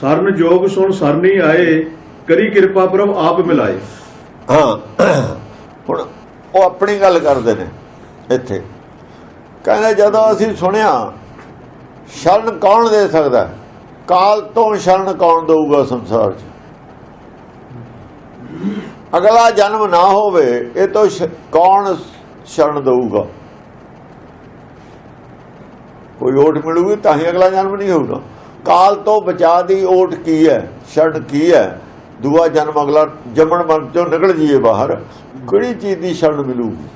ਸਰਨ ਜੋਗ ਸੁਣ ਸਰਨੀ ਆਏ, ਕਰੀ ਕਿਰਪਾ ਪ੍ਰਭ ਆਪ ਮਿਲਾਏ। ਹਾਂ, ਹੁਣ ਉਹ ਆਪਣੀ ਗੱਲ ਕਰਦੇ ਨੇ ਇੱਥੇ। ਕਹਿੰਦੇ ਜਦੋਂ ਅਸੀਂ ਸੁਣਿਆ, ਸ਼ਰਨ ਕੌਣ ਦੇ ਸਕਦਾ? ਕਾਲ ਤੋਂ ਸ਼ਰਨ ਕੌਣ ਦਊਗਾ ਸੰਸਾਰ 'ਚ? ਅਗਲਾ ਜਨਮ ਨਾ ਹੋਵੇ, ਇਹ ਤੋਂ ਕੌਣ ਸ਼ਰਨ ਦਊਗਾ? ਕੋਈ ਓਟ ਮਿਲੂਗੀ ਤਾਂ ਹੀ ਅਗਲਾ ਜਨਮ ਨਹੀਂ ਹੋਊਗਾ। ਕਾਲ ਤੋਂ ਬਚਾ ਦੀ ਓਟ ਕੀ ਹੈ? ਸ਼ਰਨ ਕੀ ਹੈ? ਦੂਆ ਜਨਮ ਅਗਲਾ ਜੰਮਣ ਮਨ ਚੋਂ ਨਿਕਲ ਜੀਏ ਬਾਹਰ। ਕਿਹੜੀ ਚੀਜ਼ ਦੀ ਸ਼ਰਨ ਮਿਲੂਗੀ?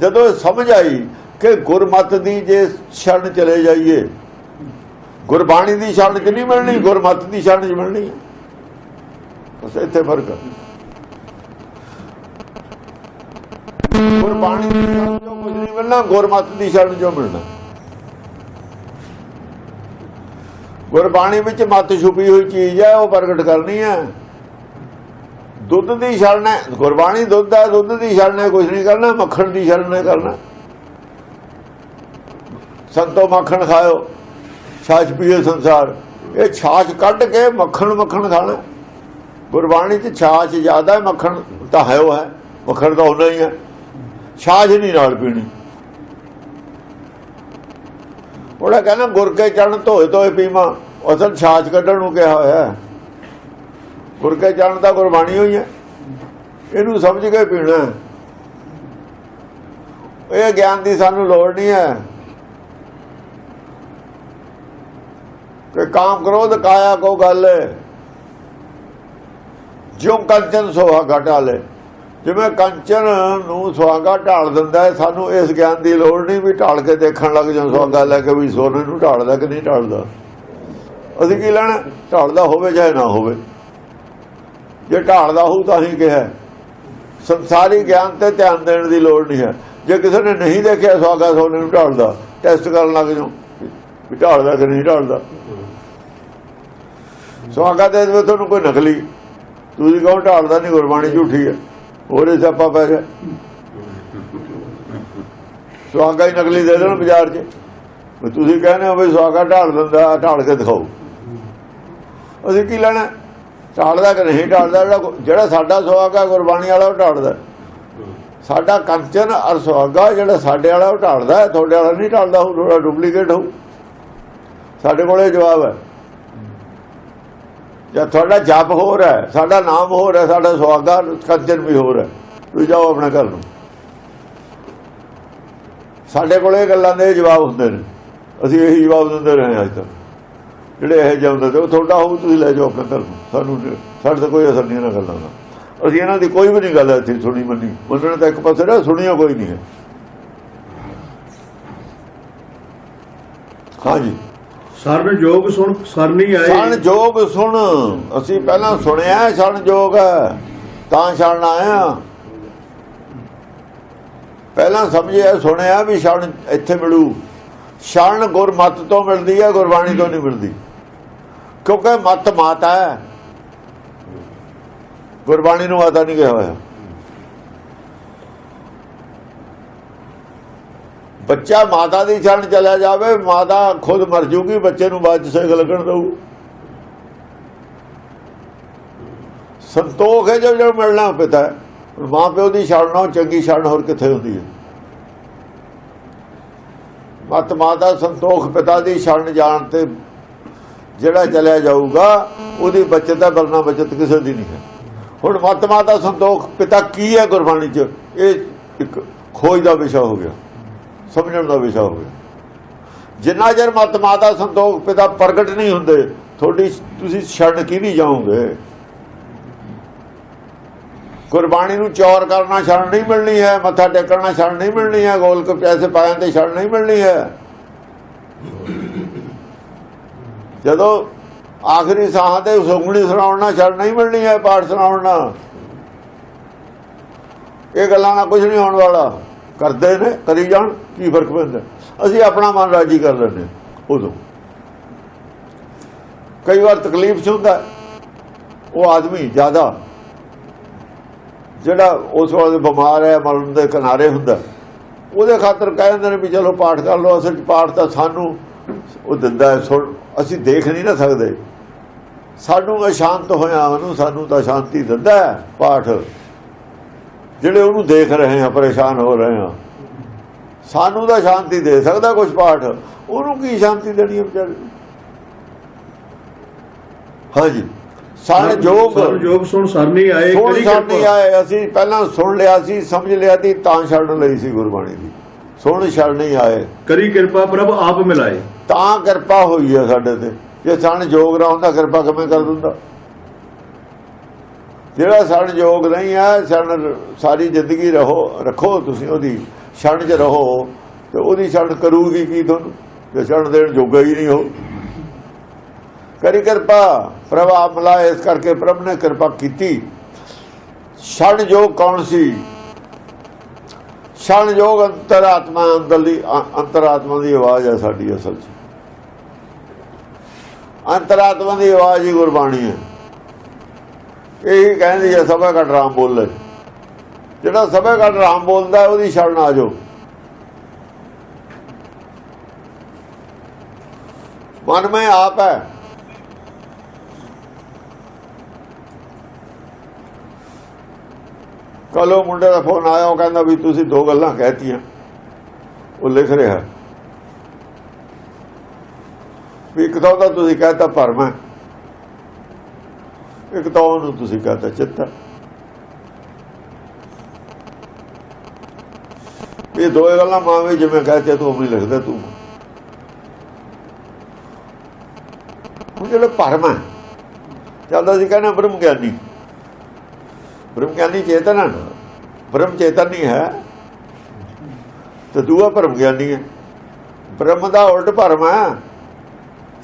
ਜਦੋਂ ਇਹ ਸਮਝ ਆਈ ਕਿ ਗੁਰਮਤ ਦੀ ਜੇ ਸ਼ਰਨ ਚਲੇ ਜਾਈਏ, ਗੁਰਬਾਣੀ ਦੀ ਸ਼ਰਨ ਚ ਨਹੀਂ ਮਿਲਣੀ? ਗੁਰਮਤ ਦੀ ਸ਼ਰਨ ਚ ਮਿਲਣੀ ਬਸ ਇੱਥੇ ਫ਼ਰਕ ਹੈ। ਗੁਰਬਾਣੀ ਦੀ ਸ਼ਰਨ ਚੋਂ ਕੁਝ ਨਹੀਂ ਮਿਲਣਾ, ਗੁਰਮਤ ਦੀ ਸ਼ਰਨ ਚੋਂ ਮਿਲਣਾ। ਗੁਰਬਾਣੀ ਵਿੱਚ ਮਤ ਛੁਪੀ ਹੋਈ ਚੀਜ਼ ਹੈ, ਉਹ ਪ੍ਰਗਟ ਕਰਨੀ ਹੈ। ਦੁੱਧ ਦੀ ਸ਼ਰਨ ਹੈ। ਗੁਰਬਾਣੀ ਦੁੱਧ ਹੈ, ਦੁੱਧ ਦੀ ਸ਼ਰਨ ਹੈ ਕੁਝ ਨਹੀਂ ਕਰਨਾ, ਮੱਖਣ ਦੀ ਸ਼ਰਨ ਕਰਨਾ। ਸੰਤੋ ਮੱਖਣ ਖਾਓ, ਛਾਛ ਪੀਓ ਸੰਸਾਰ। ਇਹ ਛਾਛ ਕੱਢ ਕੇ ਮੱਖਣ ਮੱਖਣ ਖਾਣਾ। ਗੁਰਬਾਣੀ 'ਚ ਛਾਛ ਜ਼ਿਆਦਾ ਮੱਖਣ ਤਾਂ ਹੈ ਉਹ ਹੈ। ਮੱਖਣ ਤਾਂ ਹੁੰਦਾ ਹੀ ਹੈ। ਛਾਛ ਨਹੀਂ ਨਾਲ ਪੀਣੀ। ਉਹਦਾ ਕਹਿੰਦਾ ਗੁਰ ਕੇ ਚਰਨ ਧੋਏ ਧੋਏ ਪੀਵਾਂ ਅਸਲ ਛਾਛ ਕੱਢਣ ਨੂੰ ਕਿਹਾ ਹੋਇਆ ਹੈ। ਗੁਰ ਕੇ ਚਰਨ ਦਾ ਗੁਰਬਾਣੀ ਹੋਈ ਹੈ। ਇਹਨੂੰ ਸਮਝ ਕੇ ਪੀਣਾ ਇਹ ਗਿਆਨ ਦੀ ਸਾਨੂੰ ਲੋੜ ਨਹੀਂ ਹੈ। ਕਿ ਕਾਮ ਕ੍ਰੋਧ ਕਾਇਆ ਕੋ ਗੱਲ ਜਿਉ ਕੰਚਨ ਸੋਹਾ ਸੁਹਾਗਾ ਢਾਲੇ ਜਿਵੇਂ ਕੰਚਨ ਨੂੰ ਸੁਹਾਗਾ ਢਾਲ ਦਿੰਦਾ ਸਾਨੂੰ ਇਸ ਗਿਆਨ ਦੀ ਲੋੜ ਨਹੀਂ ਵੀ ਢਾਲ ਕੇ ਦੇਖਣ ਲੱਗ ਜਾਂ ਸੁਹਾਗਾ ਲੈ ਕੇ ਵੀ ਸੋਨੇ ਨੂੰ ਢਾਲਦਾ ਕਿ ਨਹੀਂ ਢਾਲਦਾ। ਅਸੀਂ ਕੀ ਲੈਣਾ? ਢਾਲਦਾ ਹੋਵੇ ਚਾਹੇ ਨਾ ਹੋਵੇ। ਜੇ ਢਾਲਦਾ ਹੋਊ ਤਾਂ ਹੀ ਕਿਹਾ ਸੰਸਾਰੀ ਗਿਆਨ ਤੇ ਧਿਆਨ ਦੇਣ ਦੀ ਲੋੜ ਨਹੀਂ ਹੈ। ਜੇ ਕਿਸੇ ਨੇ ਨਹੀਂ ਦੇਖਿਆ ਸੁਹਾਗਾ ਸੋਨੇ ਨੂੰ ਢਾਲਦਾ, ਟੈਸਟ ਕਰਨ ਲੱਗ ਜਾਓ ਵੀ ਢਾਲਦਾ ਕਿ ਨਹੀਂ ਢਾਲਦਾ। ਸੁਹਾਗਾ ਦੇ ਤੁਹਾਨੂੰ ਕੋਈ ਨਕਲੀ, ਤੁਸੀਂ ਕਹੋ ਢਾਲਦਾ ਨਹੀਂ, ਗੁਰਬਾਣੀ ਝੂਠੀ ਹੈ। ਉਹਦੇ ਸਿਆਪਾ ਪੈ ਗਿਆ ਸੁਹਾਗਾ ਹੀ ਨਕਲੀ ਦੇ ਦੇਣ ਬਾਜ਼ਾਰ 'ਚ। ਤੁਸੀਂ ਕਹਿੰਦੇ ਹੋ ਵੀ ਸੁਹਾਗਾ ਢਾਲ ਦਿੰਦਾ ਢਾਲ ਕੇ ਦਿਖਾਓ। ਅਸੀਂ ਕੀ ਲੈਣਾ? ਢਾਲਦਾ ਕਿ ਨਹੀਂ ਢਾਲਦਾ? ਜਿਹੜਾ ਸਾਡਾ ਸੁਹਾਗਾ ਗੁਰਬਾਣੀ ਵਾਲਾ ਉਹ ਢਾਲਦਾ। ਸਾਡਾ ਕੰਚਨ ਅਰ ਸੁਹਾਗਾ, ਜਿਹੜਾ ਸਾਡੇ ਵਾਲਾ ਉਹ ਢਾਲਦਾ। ਤੁਹਾਡੇ ਵਾਲਾ ਨਹੀਂ ਢਾਲਦਾ ਉਹ ਥੋੜਾ ਡੁਪਲੀਕੇਟ ਹੋਊ। ਸਾਡੇ ਕੋਲੇ ਜਵਾਬ ਹੈ। ਜਾਂ ਤੁਹਾਡਾ ਜਪ ਹੋਰ ਹੈ, ਸਾਡਾ ਨਾਮ ਹੋਰ ਹੈ, ਸਾਡਾ ਸੁਹਾਗਾ ਕੰਚਨ ਵੀ ਹੋਰ ਹੈ। ਤੁਸੀਂ ਜਾਓ ਆਪਣੇ ਘਰ ਨੂੰ। ਸਾਡੇ ਕੋਲ ਇਹ ਗੱਲਾਂ ਦੇ ਜਵਾਬ ਹੁੰਦੇ ਨੇ। ਅਸੀਂ ਇਹੀ ਜਵਾਬ ਦਿੰਦੇ ਰਹੇ ਅੱਜ ਤੱਕ। ਜਿਹੜੇ ਇਹ ਜਾਂਦੇ ਤੇ ਉਹ ਤੁਹਾਡਾ ਹੋਊ, ਤੁਸੀਂ ਲੈ ਜਾਓ ਆਪਣੇ ਘਰ ਨੂੰ। ਸਾਨੂੰ ਸਾਡੇ ਤੇ ਕੋਈ ਅਸਰ ਨਹੀਂ ਇਹਨਾਂ ਗੱਲਾਂ ਦਾ। ਅਸੀਂ ਇਹਨਾਂ ਦੀ ਕੋਈ ਵੀ ਨਹੀਂ ਗੱਲ ਇੱਥੇ ਸੁਣੀ ਮੰਨੀ। ਮੰਨਣ ਤਾਂ ਇੱਕ ਪਾਸੇ ਨਾ ਸੁਣੀਆਂ ਕੋਈ ਨਹੀਂ ਹੈ। ਹਾਂਜੀ। ਸਰਨ ਜੋਗ ਸੁਣ ਸਰਨੀ ਆਏ। ਸਣ ਜੋਗ ਸੁਣ, ਅਸੀਂ ਪਹਿਲਾਂ ਸੁਣਿਆ ਸਣ ਜੋਗ ਤਾਂ ਛੜਨ ਆਇਆ। ਪਹਿਲਾਂ ਸਮਝਿਆ, ਸੁਣਿਆ ਵੀ ਛਣ ਇੱਥੇ ਮਿਲੂ। ਛਣ ਗੁਰਮਤ ਤੋਂ ਮਿਲਦੀ ਹੈ, ਗੁਰਬਾਣੀ ਤੋਂ ਨਹੀਂ ਮਿਲਦੀ। ਕਿਉਂਕਿ ਮਤ ਮਾਤਾ ਹੈ। ਗੁਰਬਾਣੀ ਨੂੰ ਮਾਤਾ ਨਹੀਂ ਕਿਹਾ ਹੋਇਆ। ਬੱਚਾ ਮਾਤਾ ਦੀ ਛਣ ਚਲਾ ਜਾਵੇ, ਮਾਤਾ ਖੁਦ ਮਰ ਜੂਗੀ, ਬੱਚੇ ਨੂੰ ਬਾਅਦ ਚ ਸੇਕ ਲੱਗਣ ਦਊ। ਸੰਤੋਖ ਹੈ ਜੋ ਜੋ ਮਿਲਣਾ ਪਿਤਾ ਮਾਂ ਪਿਓ ਦੀ ਛਣ ਨਾਲੋਂ ਚੰਗੀ ਛਣ ਹੋਰ ਕਿੱਥੇ ਹੁੰਦੀ ਹੈ? ਮਤ ਮਾਤਾ ਸੰਤੋਖ ਪਿਤਾ ਦੀ ਛਣ ਜਾਣ ਤੇ ਜਿਹੜਾ ਚਲਿਆ ਜਾਊਗਾ, ਉਹਦੀ ਬਚਤ ਹੈ ਵਰਨਾ ਬਚਤ ਕਿਸੇ ਦੀ ਨਹੀਂ ਹੈ। ਹੁਣ ਮਤ ਮਾਤਾ ਸੰਤੋਖ ਪਿਤਾ ਕੀ ਹੈ ਗੁਰਬਾਣੀ ਚ? ਇਹ ਇੱਕ ਖੋਜ ਦਾ ਵਿਸ਼ਾ ਹੋ ਗਿਆ। ਸਮਝਣ ਦਾ ਵਿਸ਼ਾ ਹੋਵੇ। ਜਿੰਨਾ ਚਿਰ ਮਤ ਮਾਤਾ ਸੰਤੋਖ ਪਿਤਾ ਪ੍ਰਗਟ ਨਹੀਂ ਹੁੰਦੇ, ਤੁਹਾਡੀ ਤੁਸੀਂ ਛੱਡ ਕੀ ਨਹੀਂ ਜਾਓਗੇ। ਗੁਰਬਾਣੀ ਨੂੰ ਚੌਰ ਕਰਨਾ ਛੱਡ ਨਹੀਂ ਮਿਲਣੀ ਹੈ, ਮੱਥਾ ਟੇਕਣਾ ਛੱਡ ਨਹੀਂ ਮਿਲਣੀ ਹੈ ਗੋਲ ਕੇ ਪੈਸੇ ਪਾਇਆ ਤੇ ਛੱਡ ਨਹੀਂ ਮਿਲਣੀ ਹੈ। ਜਦੋਂ ਆਖਰੀ ਸਾਹ ਤੇ ਸੁਗਣੀ ਸੁਣਾਉਣਾ ਛੱਡ ਨਹੀਂ ਮਿਲਣੀ ਹੈ, ਪਾਠ ਸੁਣਾਉਣਾ ਇਹ ਗੱਲਾਂ ਨਾਲ ਕੁਝ ਨਹੀਂ ਹੋਣ ਵਾਲਾ। ਕਰਦੇ ਨੇ, ਕਰੀ ਜਾਣ, ਕੀ ਫ਼ਰਕ ਪੈਂਦਾ? ਅਸੀਂ ਆਪਣਾ ਮਨ ਰਾਜੀ ਕਰ ਲੈਂਦੇ ਹਾਂ, ਉਦੋਂ। ਕਈ ਵਾਰ ਤਕਲੀਫ ਚ ਹੁੰਦਾ, ਉਹ ਆਦਮੀ ਜ਼ਿਆਦਾ, ਜਿਹੜਾ ਉਸ ਵੇਲੇ ਬਿਮਾਰ ਹੈ, ਮਰਨ ਦੇ ਕਿਨਾਰੇ ਹੁੰਦਾ, ਉਹਦੇ ਖਾਤਰ ਕਹਿੰਦੇ ਨੇ ਵੀ ਚਲੋ ਪਾਠ ਕਰ ਲਓ, ਅਸਲ ਪਾਠ ਤਾਂ ਸਾਨੂੰ ਉਹ ਦਿੰਦਾ ਹੈ, ਸੁਣ, ਅਸੀਂ ਦੇਖ ਨਹੀਂ ਨਾ ਸਕਦੇ। ਸਾਨੂੰ ਅਸ਼ਾਂਤ ਹੋਇਆ, ਉਹਨੂੰ ਸਾਨੂੰ ਤਾਂ ਸ਼ਾਂਤੀ ਦਿੰਦਾ ਹੈ, ਪਾਠ। ਜਿਹੜੇ ਉਹਨੂੰ ਦੇਖ ਰਹੇ ਆ ਪਰੇਸ਼ਾਨ ਹੋ ਰਹੇ ਆ। ਸਾਨੂੰ ਤਾਂ ਸ਼ਾਂਤੀ ਦੇ ਸਕਦਾ ਕੁਝ ਪਾਠ। ਉਹਨੂੰ ਕੀ ਸ਼ਾਂਤੀ ਦੇਣੀ ਵਿਚਾਰੇ? ਹਾਂਜੀ। ਸਣ ਜੋਗ ਸਰਨ ਜੋਗ ਸੁਣ ਸਰਨੀ ਆਏ ਸਾਡੀ ਕਿਰਪਾ। ਆਏ। ਅਸੀਂ ਪਹਿਲਾਂ ਸੁਣ ਲਿਆ ਸੀ ਸਮਝ ਲਿਆ ਸੀ ਤਾਂ ਛੱਡ ਲਈ ਸੀ ਗੁਰਬਾਣੀ ਦੀ। ਸੁਣ ਛੱਡ ਨਹੀਂ ਆਏ। ਕਰੀ ਕਿਰਪਾ ਪ੍ਰਭ ਆਪ ਮਿਲਾਏ। ਤਾਂ ਕਿਰਪਾ ਹੋਈ ਹੈ ਸਾਡੇ ਤੇ। ਜੇ ਸਣ ਜੋਗ ਨਾ ਹੁੰਦਾ ਕਿਰਪਾ ਕਿਵੇਂ ਕਰ ਦਿੰਦਾ? ਜਿਹੜਾ ਸਣ ਜੋਗ ਨਹੀਂ ਹੈ ਸਣ ਸਾਰੀ ਜ਼ਿੰਦਗੀ ਰਹੋ, ਰੱਖੋ ਤੁਸੀਂ ਉਹਦੀ ਛਣ 'ਚ ਰਹੋ, ਤੇ ਉਹਦੀ ਛਣ ਕਰੂਗੀ ਕੀ ਤੁਹਾਨੂੰ? ਜੇ ਛਣ ਦੇਣ ਜੋਗਾ ਹੀ ਨਹੀਂ ਹੋ। ਕਰੀ ਕਿਰਪਾ, ਪ੍ਰਭ ਆਪ ਮਿਲਾਏ ਇਸ ਕਰਕੇ ਪ੍ਰਭ ਨੇ ਕਿਰਪਾ ਕੀਤੀ। ਛਣ ਯੋਗ ਕੌਣ ਸੀ? ਛਣ ਜੋਗ ਅੰਤਰਾਤਮਾ, ਅੰਦਰਲੀ, ਅ- ਅੰਤਰਾਤਮਾ ਦੀ ਆਵਾਜ਼ ਹੈ ਸਾਡੀ ਅਸਲ 'ਚ। ਅੰਤਰਾਤਮਾ ਦੀ ਆਵਾਜ਼ ਹੀ ਗੁਰਬਾਣੀ ਹੈ। ਇਹੀ ਕਹਿੰਦੀ ਹੈ ਸਭਾ ਘਟ ਰਾਮ ਬੋਲੇ। ਜਿਹੜਾ ਸਭਾ ਘਟ ਰਾਮ ਬੋਲਦਾ, ਉਹਦੀ ਸ਼ਰਨ ਆ ਜਾਓ। ਮਨ ਮੈਂ ਆਪ ਹੈ। ਕੱਲ੍ਹ ਉਹ ਮੁੰਡੇ ਦਾ ਫੋਨ ਆਇਆ, ਉਹ ਕਹਿੰਦਾ ਵੀ ਤੁਸੀਂ ਦੋ ਗੱਲਾਂ ਕਹਿਤੀਆਂ। ਉਹ ਲਿਖ ਰਿਹਾ। ਵੀ ਇੱਕ ਤਾਂ ਉਹਦਾ ਤੁਸੀਂ ਕਹਤਾ ਭਰਮ ਹੈ। ਇੱਕ ਤਾਂ ਉਹਨੂੰ ਤੁਸੀਂ ਕਹਤਾ ਚਿੱਤ ਹੈ ਇਹ ਦੋ ਗੱਲਾਂ ਮਾਂ ਵੀ ਜਿਵੇਂ ਕਹਤੇ ਤੂੰ ਵੀ ਲਿਖਦਾ ਤੂੰ। ਉਹ ਜਿਹੜਾ ਭਰਮ ਹੈ, ਚੱਲਦਾ ਸੀ ਕਹਿੰਦਾ ਬ੍ਰਹਮ ਗਿਆਨੀ। ਬ੍ਰਹਮ ਗਿਆਨੀ ਚੇਤਨ ਹੈ। ਬ੍ਰਹਮ ਚੇਤਨ ਨਹੀਂ ਹੈ। ਤੇ ਦੂਆ ਭਰਮ ਗਿਆਨੀ ਹੈ। ਬ੍ਰਹਮ ਦਾ ਉਲਟ ਭਰਮ ਹੈ।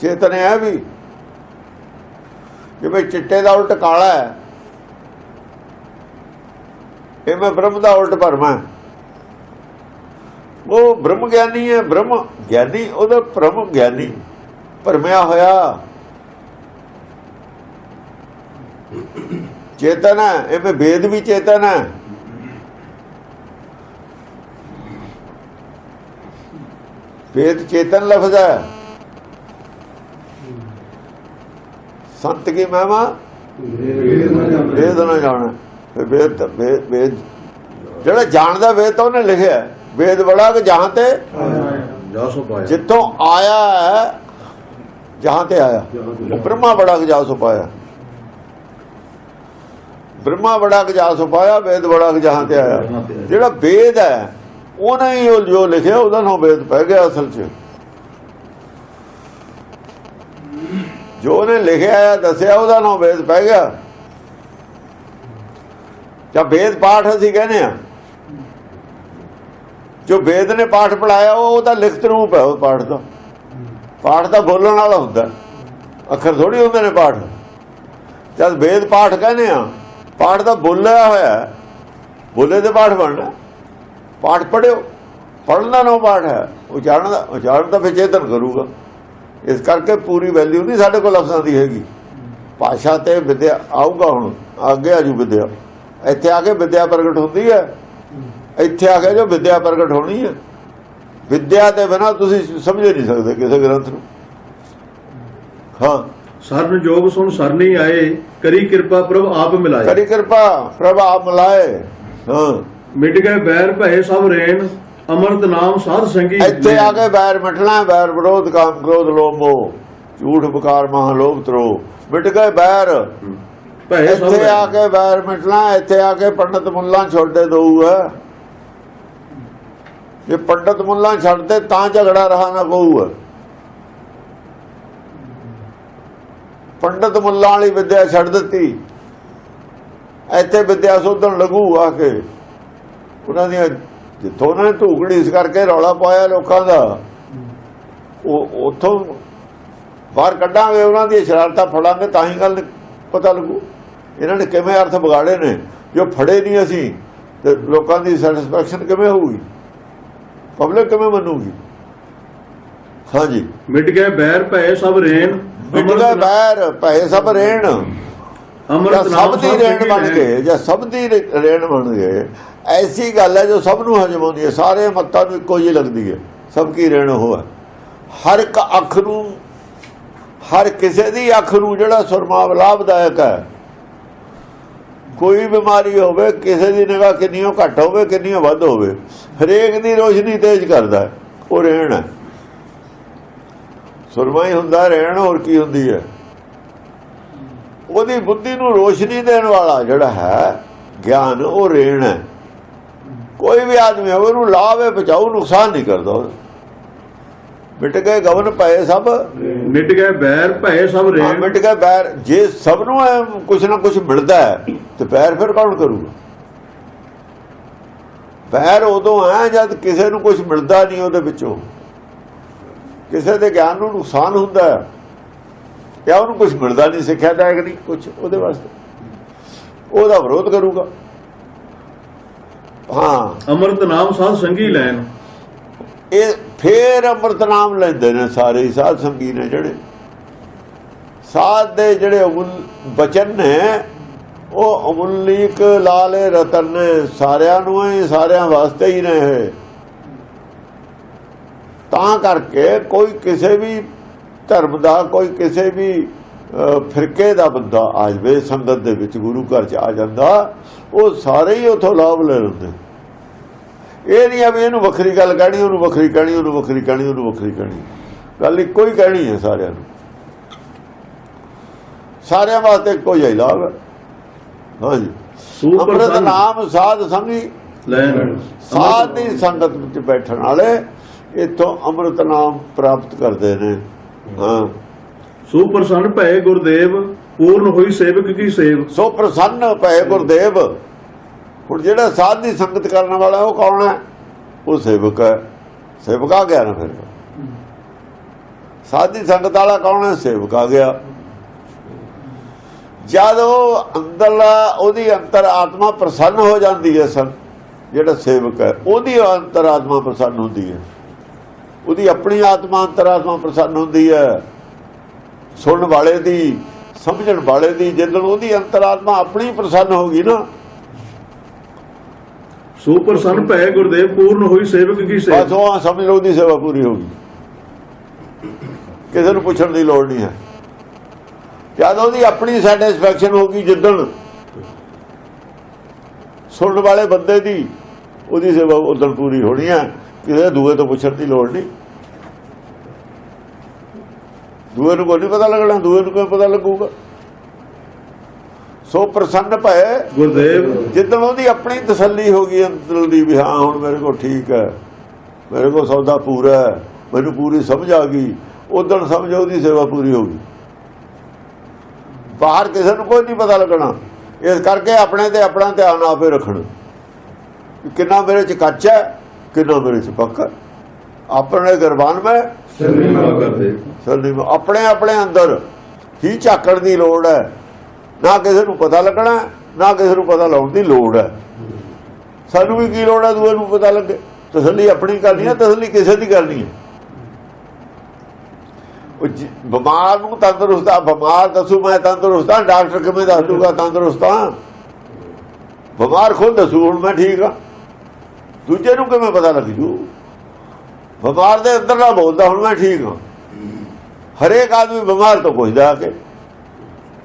ਚੇਤਨ ਹੈ ਵੀ ਜਿਵੇਂ ਚਿੱਟੇ ਦਾ ਉਲਟ ਕਾਲਾ ਹੈ। ਇਹ ਮੈਂ ਬ੍ਰਹਮ ਦਾ ਉਲਟ ਭਰਮ ਉਹ ਬ੍ਰਹਮ ਗਿਆਨੀ ਹੈ, ਬ੍ਰਹਮ ਗਿਆਨੀ, ਉਹਦਾ ਬ੍ਰਹਮ ਗਿਆਨੀ ਭਰਮਿਆ ਹੋਇਆ। ਚੇਤਨ ਹੈ, ਇਹ ਵੇਦ ਵੀ ਚੇਤਨ ਹੈ। ਵੇਦ ਚੇਤਨ ਲਫ਼ਜ਼ ਹੈ। ਸੰਤ ਕੀ ਮਹਿਮਾ ਵੇਦ ਨਾ ਜਾਣਾ। ਵੇਦ ਵੇਦ ਜਿਹੜਾ ਜਾਣਦਾ ਵੇਦ ਤਾਂ ਉਹਨੇ ਲਿਖਿਆ। ਵੇਦ ਬੜਾ ਕਿ ਜਹਾਂ ਤੇ? ਜਿੱਥੋਂ ਆਇਆ ਹੈ ਜਹਾਂ ਤੇ ਆਇਆ। ਬ੍ਰਹਮਾ ਬੜਾ ਕਿ ਜਾ ਸੋ ਪਾਇਆ। ਬ੍ਰਹਮਾ ਬੜਾ ਕਿ ਜਾ ਸੋ ਪਾਇਆ ਵੇਦ ਬੜਾ ਕਿ ਜਹਾਂ ਤੇ ਆਇਆ। ਜਿਹੜਾ ਵੇਦ ਹੈ ਉਹਨੇ ਹੀ ਉਹ ਜੋ ਲਿਖਿਆ ਉਹਦਾ ਨਾਮ ਵੇਦ ਪੈ ਗਿਆ ਅਸਲ 'ਚ। ਜੋ ਉਹਨੇ ਲਿਖਿਆ ਹੈ, ਦੱਸਿਆ ਉਹਦਾ ਨਾਮ ਵੇਦ ਪੈ ਗਿਆ। ਜਾਂ ਵੇਦ ਪਾਠ ਅਸੀਂ ਕਹਿੰਦੇ ਆ ਜੋ ਵੇਦ ਨੇ ਪਾਠ ਪੜਾਇਆ ਉਹ ਤਾਂ ਲਿਖਤ ਰੂਪ ਹੈ ਉਹ ਪਾਠ ਦਾ। ਪਾਠ ਤਾਂ ਬੋਲਣ ਵਾਲਾ ਹੁੰਦਾ ਅੱਖਰ ਥੋੜੀ ਹੁੰਦੇ ਨੇ ਪਾਠ। ਜਦ ਵੇਦ ਪਾਠ ਕਹਿੰਦੇ ਆ ਪਾਠ ਦਾ ਬੋਲਿਆ ਹੋਇਆ ਬੋਲੇ ਤੇ ਪਾਠ ਬਣਨਾ ਪਾਠ ਪੜਿਓ ਪੜਨ ਦਾ ਨੋ ਪਾਠ ਹੈ। ਉਚਾਰਨ ਦਾ ਉਚਾਰਨ ਤਾਂ ਫਿਰ ਚੇਤਨ ਕਰੂਗਾ। ਇਸ ਕਰਕੇ ਪੂਰੀ ਵੈਲਿਊ ਨਹੀਂ ਸਾਡੇ ਕੋਲ ਲਫ਼ਜ਼ਾਂ ਦੀ ਹੈਗੀ। ਭਾਸ਼ਾ ਤੇ ਵਿਦਿਆ ਆਊਗਾ ਹੁਣ ਅੱਗੇ ਆਜੂ ਵਿਦਿਆ। ਇੱਥੇ ਆ ਕੇ ਵਿਦਿਆ ਪ੍ਰਗਟ ਹੁੰਦੀ ਹੈ। ਇੱਥੇ ਆ ਕੇ ਜੋ ਵਿਦਿਆ ਪ੍ਰਗਟ ਹੋਣੀ ਹੈ। ਵਿਦਿਆ ਦੇ ਬਿਨਾ ਤੁਸੀਂ ਸਮਝ ਨਹੀਂ ਸਕਦੇ ਕਿਸੇ ਗ੍ਰੰਥ ਨੂੰ। ਹਾਂ। ਸਰਨ ਜੋਗ ਸੁਣ ਸਰਨੀ ਆਏ। ਕਰੀ ਕਿਰਪਾ ਪ੍ਰਭ ਆਪ ਮਿਲਾਏ। ਕਰੀ ਕਿਰਪਾ ਪ੍ਰਭਾਵ ਮਲਾਏ। ਹਾਂ। ਮਿਟ ਗਏ ਬੈਰ ਭਏ ਸਭ ਰੇਨ ਅਮਰਤ ਨਾਮ ਸਾਧ ਸੰਗੀ ਇੱਥੇ ਆ ਕੇ ਬੈਰ ਮਿਟਣਾ ਬੈਰ ਵਿਰੋਧ ਕਾਮ ਕ੍ਰੋਧ ਲੋਭ ਝੂਠ ਬਕਾਰ ਮਹਾ ਲੋਭ ਤਰੋ। ਮਿਟ ਗਏ ਸਭ ਇੱਥੇ ਆ ਕੇ ਬੈਰ ਮਿਟਣਾ ਇੱਥੇ ਆ ਕੇ ਪੰਡਤ ਮੁੱਲਾ ਛੋਡੇ ਦਊ ਹੈ। ਇਹ ਪੰਡਤ ਮੁੱਲਾ ਛੱਡਦੇ ਤਾਂ ਝਗੜਾ ਰਹਾ ਨਾ ਕਹੂ ਹੈ। ਪੰਡਤ ਮੁੱਲਾ ਵਾਲੀ ਵਿਦਿਆ ਛੱਡ ਦਿੱਤੀ। ਇੱਥੇ ਵਿਦਿਆ ਸੋਧਣ ਲੱਗੂ ਆ ਕੇ। ਉਹਨਾਂ ਦੀਆਂ ਜਿੱਥੋਂ ਉਹਨਾਂ ਨੇ ਧੂਕੜੀ ਇਸ ਕਰਕੇ ਰੌਲਾ ਪਾਇਆ ਲੋਕਾਂ ਦਾ ਉਹ ਉੱਥੋਂ ਬਾਹਰ ਕੱਢਾਂਗੇ ਉਹਨਾਂ ਦੀਆਂ ਸ਼ਰਾਰਤਾਂ ਫੜਾਂਗੇ ਤਾਂ ਹੀ ਗੱਲ ਪਤਾ ਲੱਗੂ। ਇਹਨਾਂ ਨੇ ਕਿਵੇਂ ਅਰਥ ਵਿਗਾੜੇ ਨੇ? ਜੋ ਫੜੇ ਨਹੀਂ ਅਸੀਂ ਤੇ ਲੋਕਾਂ ਦੀ ਸੈਟੀਸਫੈਕਸ਼ਨ ਕਿਵੇਂ ਹੋਊਗੀ? ਪਬਲਿਕ ਕਿਵੇਂ ਮੰਨੂਗੀ? ਹਾਂਜੀ। ਮਿਟ ਗਏ ਬੈਰ ਭਏ ਸਭ ਰੇਨ ਬਿਜਲਾ ਬੈਰ ਭਏ ਸਭ ਰਹਿਣ ਜਾਂ ਅਮਰਤ ਸਭ ਨਾਮ ਦੀ ਸਾਧ ਰੇਣ ਬਣ। ਗਏ ਜਾਂ ਸਭ ਦੀ ਰੇਣ ਬਣ ਗਏ। ਐਸੀ ਗੱਲ ਹੈ ਜੋ ਸਭ ਨੂੰ ਹਜਮ ਆਉਂਦੀ ਹੈ, ਸਾਰੇ ਮੱਤਾਂ ਨੂੰ ਇੱਕੋ ਜਿਹੀ ਲੱਗਦੀ ਹੈ। ਸਭ ਕੀ ਰਹਿਣ ਉਹ ਹੈ। ਹਰ ਇੱਕ ਅੱਖ ਨੂੰ, ਹਰ ਕਿਸੇ ਦੀ ਅੱਖ ਨੂੰ ਜਿਹੜਾ ਸੁਰਮਾ ਲਾਭਦਾਇਕ ਹੈ, ਕੋਈ ਬਿਮਾਰੀ ਹੋਵੇ, ਕਿਸੇ ਦੀ ਨਿਗਾਹ ਕਿੰਨੀਓ ਘੱਟ ਹੋਵੇ, ਕਿੰਨੀਓ ਵੱਧ ਹੋਵੇ, ਹਰੇਕ ਦੀ ਰੋਸ਼ਨੀ ਤੇਜ਼ ਕਰਦਾ ਉਹ ਰਹਿਣ ਹੈ। ਸੁਰਮਾ ਹੀ ਹੁੰਦਾ, ਰਹਿਣ ਹੋਰ ਕੀ ਹੁੰਦੀ ਹੈ। ਉਹਦੀ ਬੁੱਧੀ ਨੂੰ ਰੋਸ਼ਨੀ ਦੇਣ ਵਾਲਾ ਜਿਹੜਾ ਹੈ, ਗਿਆਨ, ਉਹ ਰੇਣ ਹੈ। ਕੋਈ ਵੀ ਆਦਮੀ ਹੋਵੇ ਉਹਨੂੰ ਲਾਭ ਹੈ ਬਚਾਓ ਨੁਕਸਾਨ ਨਹੀਂ ਕਰਦਾ ਉਹ ਮਿਟ ਗਏ ਗਵਨ ਪਏ ਸਭ। ਮਿਟ ਗਏ ਬੈਰ ਭਏ ਸਭ ਰੇਣ ਮਿਟ ਗਏ ਬੈਰ। ਜੇ ਸਭ ਨੂੰ ਕੁਛ ਨਾ ਕੁਛ ਮਿਲਦਾ ਹੈ ਤੇ ਬੈਰ ਫਿਰ ਕੌਣ ਕਰੂਗਾ? ਬੈਰ ਉਦੋਂ ਹੈ ਜਦ ਕਿਸੇ ਨੂੰ ਕੁਝ ਮਿਲਦਾ ਨਹੀਂ ਉਹਦੇ ਵਿੱਚੋਂ। ਕਿਸੇ ਦੇ ਗਿਆਨ ਨੂੰ ਨੁਕਸਾਨ ਹੁੰਦਾ ਹੈ ਜਾਂ ਉਹਨੂੰ ਕੁਝ ਮਿਲਦਾ ਨਹੀਂ ਸਿੱਖਿਆ ਦਾ ਨਹੀਂ ਕੁਝ ਉਹਦੇ ਵਾਸਤੇ। ਉਹਦਾ ਵਿਰੋਧ ਕਰੂਗਾ। ਹਾਂ। ਅੰਮ੍ਰਿਤ ਨਾਮ ਸਾਧ ਸੰਗੀ ਲੈਣ। ਇਹ ਫੇਰ ਅੰਮ੍ਰਿਤ ਨਾਮ ਲੈਂਦੇ ਨੇ ਸਾਰੇ ਸਾਧ ਸੰਗੀ ਨੇ ਜਿਹੜੇ। ਸਾਧ ਦੇ ਜਿਹੜੇ ਬਚਨ ਨੇ ਉਹ ਅਮੁੱਲੀਕ ਲਾਲੇ ਰਤਨ ਨੇ ਸਾਰਿਆਂ ਨੂੰ ਹੀ ਸਾਰਿਆਂ ਵਾਸਤੇ ਹੀ ਨੇ ਤਾਂ ਕਰਕੇ ਕੋਈ ਕਿਸੇ ਵੀ ਧਰਮ ਦਾ ਕੋਈ ਕਿਸੇ ਵੀ ਫਿਰਕੇ ਦਾ ਬੰਦਾ ਆ ਜਾਵੇ ਸੰਗਤ ਦੇ ਵਿੱਚ ਗੁਰੂ ਘਰ ਚ ਆ ਜਾਂਦਾ ਉਹ ਸਾਰੇ ਹੀ ਉਥੋਂ ਲਾਭ ਲੈ ਲੈਂਦੇ। ਇਹ ਨਹੀਂ ਆ ਵੀ ਇਹਨੂੰ ਵੱਖਰੀ ਗੱਲ ਕਹਿਣੀ ਉਹਨੂੰ ਵੱਖਰੀ ਕਹਿਣੀ ਉਹਨੂੰ ਵੱਖਰੀ ਕਹਿਣੀ ਉਹਨੂੰ ਵੱਖਰੀ ਕਹਿਣੀ। ਗੱਲ ਇੱਕੋ ਹੀ ਕਹਿਣੀ ਹੈ ਸਾਰਿਆਂ ਨੂੰ। ਸਾਰਿਆਂ ਵਾਸਤੇ ਇੱਕੋ ਹੀ ਲਾਭ ਹੈ। ਹਾਂਜੀ। ਸੂਪਰ ਅੰਮ੍ਰਿਤ ਸੰਤ ਨਾਮ ਸਾਧ ਸੰਗੀ। ਲੈਣ। ਸਾਧ ਦੀ ਸੰਗਤ ਵਿੱਚ ਬੈਠਣ ਵਾਲੇ ਇਥੋਂ ਅੰਮ੍ਰਿਤ ਨਾਮ ਪ੍ਰਾਪਤ ਕਰਦੇ ਨੇ। ਹਾਂ। ਸੂਪਰ ਸੰਤ ਭਏ ਗੁਰਦੇਵ ਪੂਰਨ ਹੋਈ ਸੇਵਕ ਕੀ ਸੇਵ ਸੋ ਪ੍ਰਸੰਨ ਭਏ ਗੁਰਦੇਵ ਹੁਣ ਜਿਹੜਾ ਸਾਧ ਦੀ ਸੰਗਤ ਕਰਨ ਵਾਲਾ ਉਹ ਕੌਣ ਹੈ? ਉਹ ਸੇਵਕ ਹੈ। ਸੇਵਕ ਆ ਗਿਆ ਨਾ ਫਿਰ। ਸਾਧ ਦੀ ਸੰਗਤ ਵਾਲਾ ਕੌਣ ਹੈ? ਸੇਵਕ ਆ ਗਿਆ। ਜਦ ਉਹ ਅੰਦਰਲਾ ਉਹਦੀ ਅੰਤਰ ਆਤਮਾ ਪ੍ਰਸੰਨ ਹੋ ਜਾਂਦੀ ਹੈ ਸੰ ਜਿਹੜਾ ਸੇਵਕ ਹੈ ਉਹਦੀ ਅੰਤਰ ਆਤਮਾ ਪ੍ਰਸੰਨ ਹੁੰਦੀ ਹੈ। ਉਹਦੀ ਆਪਣੀ ਆਤਮਾ ਅੰਤਰ ਆਤਮਾ ਪ੍ਰਸੰਨ ਹੁੰਦੀ ਹੈ। ਸੁਣਨ ਵਾਲੇ ਦੀ ਸਮਝਣ ਵਾਲੇ ਦੀ ਜਦੋਂ ਉਹਦੀ ਅੰਤਰਾਤਮਾ ਆਪਣੀ ਪ੍ਰਸੰਨ ਹੋ ਗਈ ਨਾ। ਸੂਪਰ ਸੰਤ ਭਏ ਗੁਰਦੇਵ ਪੂਰਨ ਹੋਈ ਸੇਵਕ ਕੀ ਬਸ ਸੇਵ ਉਹ ਸਮਝ ਲਓ ਉਹਦੀ ਸੇਵਾ ਪੂਰੀ ਹੋ ਗਈ। ਕਿਸੇ ਨੂੰ ਪੁੱਛਣ ਦੀ ਲੋੜ ਨਹੀਂ ਹੈ। ਜਦ ਉਹਦੀ ਆਪਣੀ ਸੈਟੀਸਫੈਕਸ਼ਨ ਹੋ ਗਈ ਜਿੱਦਣ ਸੁਣਨ ਵਾਲੇ ਬੰਦੇ ਦੀ ਉਹਦੀ ਸੇਵਾ ਉਦੋਂ ਪੂਰੀ ਹੋਣੀ ਹੈ। ਕਿਸੇ ਦੂਏ ਤੋਂ ਪੁੱਛਣ ਦੀ ਲੋੜ ਨਹੀਂ। ਦੂਏ ਨੂੰ ਕੋਈ ਨਹੀਂ ਪਤਾ ਲੱਗਣਾ ਦੂਏ ਨੂੰ ਕੋਈ ਪਤਾ ਲੱਗੂਗਾ? ਸੋ ਪ੍ਰਸੰਨ ਭਏ ਗੁਰਦੇਵ। ਜਿੱਦਣ ਉਹਦੀ ਆਪਣੀ ਤਸੱਲੀ ਹੋ ਗਈ ਅੰਦਰ ਦੀ ਵੀ ਹਾਂ ਹੁਣ ਮੇਰੇ ਕੋਲ ਠੀਕ ਹੈ ਮੇਰੇ ਕੋਲ ਸੌਦਾ ਪੂਰਾ ਹੈ ਮੈਨੂੰ ਪੂਰੀ ਸਮਝ ਆ ਗਈ ਉਦੋਂ ਸਮਝ ਉਹਦੀ ਸੇਵਾ ਪੂਰੀ ਹੋ ਗਈ। ਬਾਹਰ ਕਿਸੇ ਨੂੰ ਕੋਈ ਨਹੀਂ ਪਤਾ ਲੱਗਣਾ ਇਸ ਕਰਕੇ ਆਪਣੇ ਤੇ ਆਪਣਾ ਧਿਆਨ ਆਪੇ ਰੱਖਣਾ ਕਿੰਨਾ ਮੇਰੇ ਚ ਕੱਚ ਹੈ ਕਿੰਨਾ ਮੇਰੇ ਚ ਪੱਕਾ। ਆਪਣੇ ਗਰਬਾਨ ਮੈਂ ਸਰਨੀਮਾ ਆਪਣੇ ਆਪਣੇ ਅੰਦਰ ਹੀ ਝਾਕਣ ਦੀ ਲੋੜ ਹੈ। ਨਾ ਕਿਸੇ ਨੂੰ ਪਤਾ ਲੱਗਣਾ, ਨਾ ਕਿਸੇ ਨੂੰ ਪਤਾ ਲਾਉਣ ਦੀ ਲੋੜ ਹੈ। ਸਾਨੂੰ ਵੀ ਕੀ ਲੋੜ ਹੈ ਦੂਏ ਨੂੰ ਪਤਾ ਲੱਗੇ? ਤਸੱਲੀ ਆਪਣੀ ਕਰਨੀ ਹੈ, ਤਸੱਲੀ ਕਿਸੇ ਦੀ ਕਰਨੀ ਹੈ। ਉਹ ਬਿਮਾਰ ਨੂੰ ਤੰਦਰੁਸਤ ਆ, ਬਿਮਾਰ ਦੱਸੂ ਮੈਂ ਤੰਦਰੁਸਤ ਆ, ਡਾਕਟਰ ਕਿਵੇਂ ਦੱਸ ਦੂਗਾ ਤੰਦਰੁਸਤ ਆ? ਬਿਮਾਰ ਖੁਦ ਦੱਸੂ, ਹੁਣ ਮੈਂ ਠੀਕ ਆ। ਦੂਜੇ ਨੂੰ ਕਿਵੇਂ ਪਤਾ ਲੱਗ ਜੂ? ਬਿਮਾਰ ਦੇ ਅੰਦਰ ਨਾ ਬੋਲਦਾ, ਹੁਣ ਮੈਂ ਠੀਕ ਹਾਂ। ਹਰੇਕ ਆਦਮੀ ਬਿਮਾਰ ਤੋਂ ਪੁੱਛਦਾ ਆ ਕੇ,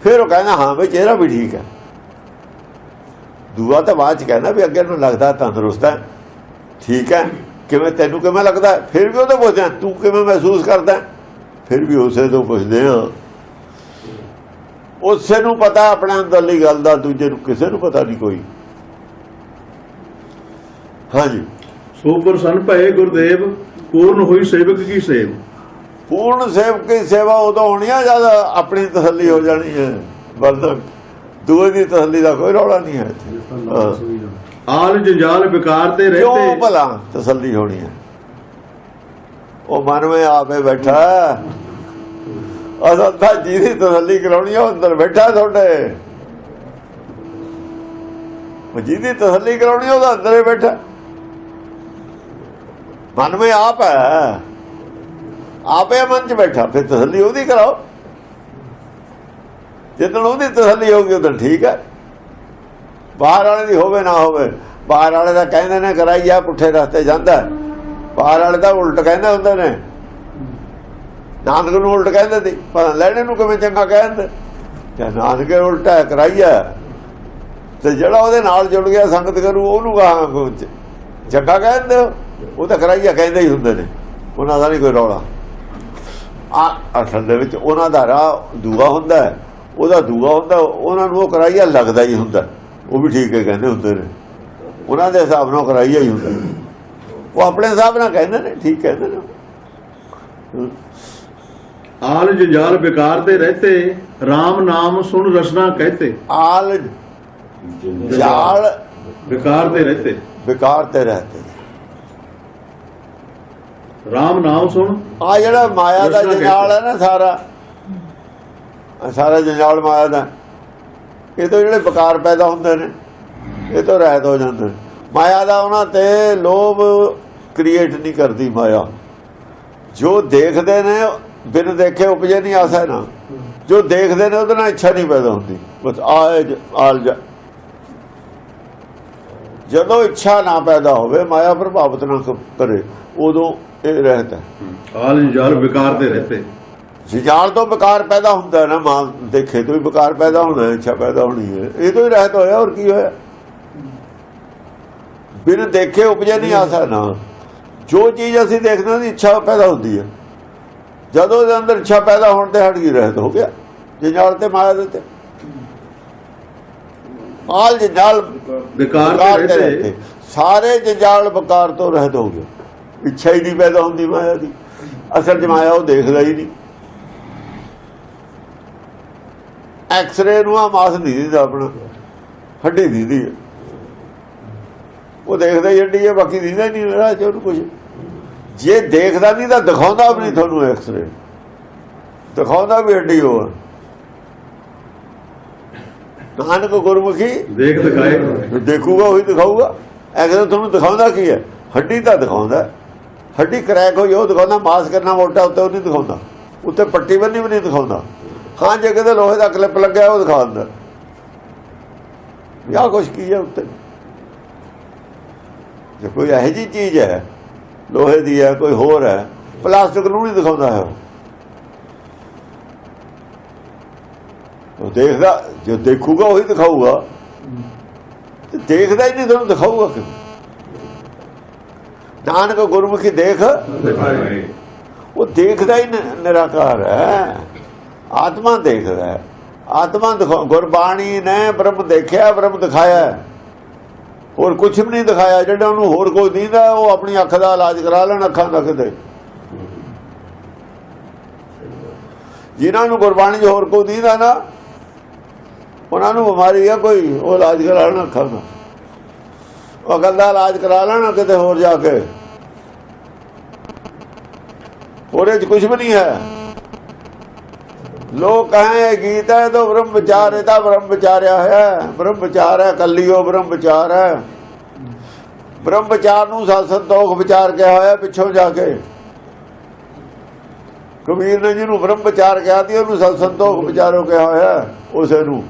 ਫਿਰ ਉਹ ਕਹਿੰਦਾ, ਹਾਂ ਵੀ ਚਿਹਰਾ ਵੀ ਠੀਕ ਹੈ। ਦੂਆ ਤਾਂ ਬਾਅਦ ਚ ਕਹਿੰਦਾ ਵੀ ਅੱਗੇ ਨੂੰ ਲੱਗਦਾ, ਤੰਦਰੁਸਤ ਹੈ, ਠੀਕ ਹੈ, ਕਿਵੇਂ ਤੈਨੂੰ ਕਿਵੇਂ ਲੱਗਦਾ ਫਿਰ ਵੀ ਉਹ ਪੁੱਛਦਾ, ਤੂੰ ਕਿਵੇਂ ਮਹਿਸੂਸ ਕਰਦਾ ਫਿਰ ਵੀ ਉਸੇ ਤੋਂ ਪੁੱਛਦੇ ਆ ਉਸੇ ਨੂੰ ਪਤਾ, ਆਪਣੇ ਅੰਦਰਲੀ ਗੱਲ ਦਾ, ਦੂਜੇ ਨੂੰ ਕਿਸੇ ਨੂੰ ਪਤਾ ਨਹੀਂ ਕੋਈ। ਹਾਂਜੀ। ਸੂਪਰ ਸੰਤ ਭਏ ਗੁਰਦੇਵ ਪੂਰਨ ਹੋਈ ਸੇਵਕ ਕੀ ਸੇਵ? ਪੂਰਨ ਸੇਵਕ ਦੀ ਸੇਵਾ ਉਦੋਂ ਹੋਣੀ ਆ ਜਦ ਆਪਣੀ ਤਸੱਲੀ ਹੋ ਜਾਣੀ ਹੈ। ਵਰਨਾ ਦੂਏ ਦੀ ਤਸੱਲੀ ਦਾ ਕੋਈ ਰੌਲਾ ਨਹੀਂ ਹੈ। ਆਲ ਜੰਜਾਲ ਵਿਕਾਰ ਤੇ ਕਿਉਂ ਰਹਤੇ ਭਲਾ ਤਸੱਲੀ ਹੋਣੀ ਹੈ। ਉਹ ਮਨ ਵਿੱਚ ਆਪੇ ਬੈਠਾ ਅਸਾਂ ਤਾਂ ਜਿਹਦੀ ਤਸੱਲੀ ਕਰਾਉਣੀ ਆ ਉਹ ਅੰਦਰ ਬੈਠਾ ਤੁਹਾਡੇ। ਉਹ ਜਿਹਦੀ ਤਸੱਲੀ ਕਰਾਉਣੀ ਆ ਉਹਦਾ ਅੰਦਰ ਹੀ। ਬੈਠਾ ਮਨ ਵਿੱਚ ਆਪ ਹੈ। ਆਪੇ ਮਨ ਚ ਬੈਠਾ, ਫਿਰ ਤਸੱਲੀ ਉਹਦੀ ਕਰਾਓ। ਜਦੋਂ ਉਹਦੀ ਤਸੱਲੀ ਹੋਊਗੀ, ਉਦੋਂ ਠੀਕ ਹੈ। ਬਾਹਰ ਵਾਲੇ ਦੀ ਹੋਵੇ, ਨਾ ਹੋਵੇ। ਬਾਹਰ ਵਾਲੇ ਦਾ ਕਹਿੰਦੇ ਨੇ, ਕਰਾਈ ਆ, ਪੁੱਠੇ ਰਸਤੇ ਜਾਂਦਾ ਬਾਹਰ ਵਾਲੇ ਦਾ ਉਲਟ ਕਹਿੰਦੇ ਹੁੰਦੇ ਨੇ। ਨਾਨਕ ਨੂੰ ਉਲਟ ਕਹਿੰਦੇ ਸੀ, ਪਰ ਲੈਣੇ ਨੂੰ ਕਿਵੇਂ ਚੰਗਾ ਕਹਿੰਦੇ? ਜੇ ਨਾਨਕ ਨੇ ਉਲਟਾ ਕਰਾਈਆ ਤੇ ਜਿਹੜਾ ਉਹਦੇ ਨਾਲ ਜੁੜ ਗਿਆ, ਸੰਗਤ ਕਰੂ, ਉਹਨੂੰ ਕਹਾਂ ਕੁਝ ਚੰਗਾ ਕਹਿੰਦੇ ਹੋ? ਉਹ ਤਾਂ ਕਰਾਈਆ ਕਹਿੰਦੇ ਹੀ ਹੁੰਦੇ ਨੇ। ਉਹਨਾਂ ਦਾ ਨਹੀਂ ਕੋਈ ਰੌਲਾ। ਆ ਅਸਲ ਦੇ ਵਿੱਚ ਉਹਨਾਂ ਦਾ ਰਾਹ ਦੂਆ ਹੁੰਦਾ ਹੈ। ਉਹਦਾ ਦੂਆ ਹੁੰਦਾ ਉਹਨਾਂ ਨੂੰ ਉਹ ਕਰਾਈਆ ਲੱਗਦਾ ਹੀ ਹੁੰਦਾ। ਉਹ ਵੀ ਠੀਕ ਹੈ ਕਹਿੰਦੇ ਹੁੰਦੇ ਨੇ। ਉਹਨਾਂ ਦੇ ਹਿਸਾਬ ਨਾਲ ਕਰਾਈਆ ਹੀ ਹੁੰਦਾ। ਉਹ ਆਪਣੇ ਹਿਸਾਬ ਨਾਲ ਕਹਿੰਦੇ ਨੇ ਠੀਕ ਕਹਿੰਦੇ ਨੇ। ਆਲ ਜੰਜਾਲ ਬੇਕਾਰ ਤੇ ਰਹਤੇ RAM ਨਾਮ ਸੁਣ ਰਸਨਾ ਕਹਤੇ। ਆਲ ਜੰਜਾਲ। ਵਿਕਾਰ ਤੇ ਰਹਤੇ। ਬੇਕਾਰ ਤੇ ਰਹਤੇ। RAM ਨਾਮ ਸੁਣ। ਆ ਜਿਹੜਾ ਮਾਇਆ ਦਾ ਜਨਾਲ ਹੈ ਨਾ ਸਾਰਾ ਸਾਰਾ ਜਨਾਲ ਮਾਇਆ ਦਾ ਇਹ ਤੋਂ ਜਿਹੜੇ ਬਕਾਰ ਪੈਦਾ ਹੁੰਦੇ ਨੇ ਇਹ ਤੋਂ ਰਹਿਤ ਹੋ ਜਾਂਦੇ ਮਾਇਆ ਦਾ ਉਹਨਾਂ ਤੇ ਲੋਭ ਕ੍ਰੀਏਟ ਨਹੀਂ ਕਰਦੀ ਮਾਇਆ। ਜੋ ਦੇਖਦੇ ਨੇ ਬਿਨ ਦੇਖੇ ਉਪਜੇ ਨਹੀਂ ਆਸਾ ਨਾ। ਜੋ ਦੇਖਦੇ ਨੇ ਉਹਦੇ ਨਾਲ ਇੱਛਾ ਨਹੀਂ ਪੈਦਾ ਹੁੰਦੀ। ਬਸ ਆਲ ਜਦੋਂ ਇੱਛਾ ਨਾ ਪੈਦਾ ਹੋਵੇ ਮਾਇਆ ਪ੍ਰਭਾਵਿਤ ਨਾ ਕਰੇ ਉਦੋਂ ਇਹ ਰਹਤਾ ਆਲ ਇੰਜਾਲ ਵਿਕਾਰ ਤੇ ਰਹਤੇ ਜਿਜਾਲ ਤੋਂ ਵਿਕਾਰ ਪੈਦਾ ਹੁੰਦਾ ਨਾ ਮਾਂ ਦੇਖੇ ਤੋਂ ਹੀ ਵਿਕਾਰ ਪੈਦਾ ਹੋਣਾ ਇੱਛਾ ਪੈਦਾ ਹੋਣੀ ਹੈ। ਇਹ ਤੋਂ ਹੀ ਰਹਿਤ ਹੋਇਆ ਹੋਰ ਕੀ ਹੋਇਆ? ਬਿਨ ਦੇਖੇ ਉਪਜੇ ਨਹੀਂ ਆ ਸਕਦਾ ਜੋ ਚੀਜ਼ ਅਸੀਂ ਦੇਖਦੇ ਹਾਂ ਦੀ ਇੱਛਾ ਪੈਦਾ ਹੁੰਦੀ ਹੈ। ਜਦੋਂ ਉਹਦੇ ਅੰਦਰ ਇੱਛਾ ਪੈਦਾ ਹੋਣ ਤੇ ਹਟ ਗਈ ਰਹਿਤ ਹੋ ਗਿਆ ਜਿਜਾਲ ਤੇ ਮਾਇਆ ਦੇ ਤੇ ਆਲ ਜਿਜਾਲ ਵਿਕਾਰ ਤੇ ਸਾਰੇ ਜਿਜਾਲ ਵਿਕਾਰ ਤੋਂ ਰਹਿਤ ਹੋ ਗਏ। ਇੱਛਾ ਹੀ ਨਹੀਂ ਪੈਦਾ ਹੁੰਦੀ ਮਾਇਆ ਦੀ। ਅਸਲ ਜਮਾਇਆ ਉਹ ਦੇਖਦਾ ਹੀ ਨਹੀਂ। ਐਕਸਰੇ ਨੂੰ ਆ ਮਾਸ ਨਹੀਂ ਦਿੰਦਾ ਆਪਣਾ। ਹੱਡੀ ਦਿੰਦੀ ਹੈ ਉਹ ਦੇਖਦਾ ਹੀ ਹੱਡੀ ਹੈ ਬਾਕੀ ਦਿੰਦਾ ਨਹੀਂ ਰਾਹ ਚ ਕੁਝ ਜੇ ਦੇਖਦਾ ਨਹੀਂ ਤਾਂ ਦਿਖਾਉਂਦਾ ਵੀ ਨਹੀਂ ਤੁਹਾਨੂੰ ਐਕਸਰੇ ਦਿਖਾਉਂਦਾ ਵੀ ਹੱਡੀ ਹੋ ਨਾਨਕ ਗੁਰਮੁਖੀ ਦੇਖ ਦਿਖਾਏ ਦੇਖੂਗਾ ਉਹੀ ਦਿਖਾਊਗਾ। ਐਕਸਰੇ ਤੁਹਾਨੂੰ ਦਿਖਾਉਂਦਾ ਕੀ ਹੈ ਹੱਡੀ ਤਾਂ ਦਿਖਾਉਂਦਾ। ਹੱਡੀ ਕਰੈਕ ਹੋਈ, ਉਹ ਦਿਖਾਉਂਦਾ ਮਾਸ ਕਰਨਾ ਮੋਟਾ ਉੱਤੇ ਉਹ ਨਹੀਂ ਦਿਖਾਉਂਦਾ। ਉੱਤੇ ਪੱਟੀ ਬੰਨੀ ਵੀ ਨਹੀਂ ਦਿਖਾਉਂਦਾ। ਹਾਂ ਜੇ ਕਿਤੇ ਲੋਹੇ ਦਾ ਕਲਿੱਪ ਲੱਗਿਆ, ਉਹ ਦਿਖਾ ਦਿੰਦਾ। ਯਾ ਕੁਛ ਕੀ ਹੈ ਉੱਤੇ? ਜੇ ਕੋਈ ਇਹੋ ਜਿਹੀ ਚੀਜ਼ ਹੈ, ਲੋਹੇ ਦੀ ਹੈ, ਕੋਈ ਹੋਰ ਹੈ, ਪਲਾਸਟਿਕ ਨੂੰ ਨਹੀਂ ਦਿਖਾਉਂਦਾ ਹੈ ਉਹ। ਦੇਖਦਾ, ਜੋ ਦੇਖੂਗਾ, ਉਹੀ ਦਿਖਾਊਗਾ। ਤੇ ਦੇਖਦਾ ਹੀ ਨਹੀਂ ਤੁਹਾਨੂੰ ਦਿਖਾਊਗਾ ਕਿਵੇਂ ਨਾਨਕ ਗੁਰਮੁਖੀ ਦੇਖ। ਉਹ ਦੇਖਦਾ ਹੀ ਨਿਰਾਕਾਰ ਹੈ। ਆਤਮਾ ਦੇਖਦਾ ਹੈ। ਆਤਮਾ ਗੁਰਬਾਣੀ ਨੇ ਬ੍ਰਹਮ ਦੇਖਿਆ, ਬ੍ਰਹਮ ਦਿਖਾਇਆ। ਹੋਰ ਕੁਝ ਵੀ ਨਹੀਂ ਦਿਖਾਇਆ। ਜਿਹੜਾ ਉਹਨੂੰ ਹੋਰ ਕੋਈ ਦਿੰਦਾ, ਉਹ ਆਪਣੀ ਅੱਖ ਦਾ ਇਲਾਜ ਕਰਾ ਲੈਣ, ਅੱਖਾਂ ਦਾ। ਕਿਤੇ ਜਿਹਨਾਂ ਨੂੰ ਗੁਰਬਾਣੀ 'ਚ ਹੋਰ ਕੋਈ ਦਿੰਦਾ ਨਾ, ਉਹਨਾਂ ਨੂੰ ਬਿਮਾਰੀ ਆ ਕੋਈ, ਉਹ ਇਲਾਜ ਕਰਾ ਲੈਣ ਅੱਖਾਂ ਦਾ ਉਹ ਅਕਲ ਦਾ ਇਲਾਜ ਕਰਾ ਲੈਣਾ ਕਿਤੇ ਹੋਰ ਜਾ ਕੇ। ਉਹਦੇ 'ਚ ਕੁਝ ਵੀ ਨਹੀਂ ਹੈ। ਲੋਕ ਕਹੇ ਗੀਤ ਹੈ ਤਾਂ ਬ੍ਰਹਮ ਵਿਚਾਰ ਹੈ ਤਾਂ ਬ੍ਰਹਮ ਵਿਚਾਰਿਆ ਹੈ। ਬ੍ਰਹਮ ਵਿਚਾਰ ਹੈ ਕੱਲੀਓ ਬ੍ਰਹਮ ਵਿਚਾਰ ਹੈ। ਬ੍ਰਹਮ ਵਿਚਾਰ ਨੂੰ ਸਤ ਸੰਤੋਖ ਵਿਚਾਰ ਕਿਹਾ ਹੋਇਆ ਪਿੱਛੋਂ ਜਾ ਕੇ। ਕਬੀਰ ਨੇ ਜਿਹਨੂੰ ਬ੍ਰਹਮ ਵਿਚਾਰ ਕਿਹਾ ਸੀ, ਉਹਨੂੰ ਸਤ ਸੰਤੋਖ ਵਿਚਾਰੋ ਕਿਹਾ ਹੋਇਆ ਉਸੇ ਨੂੰ।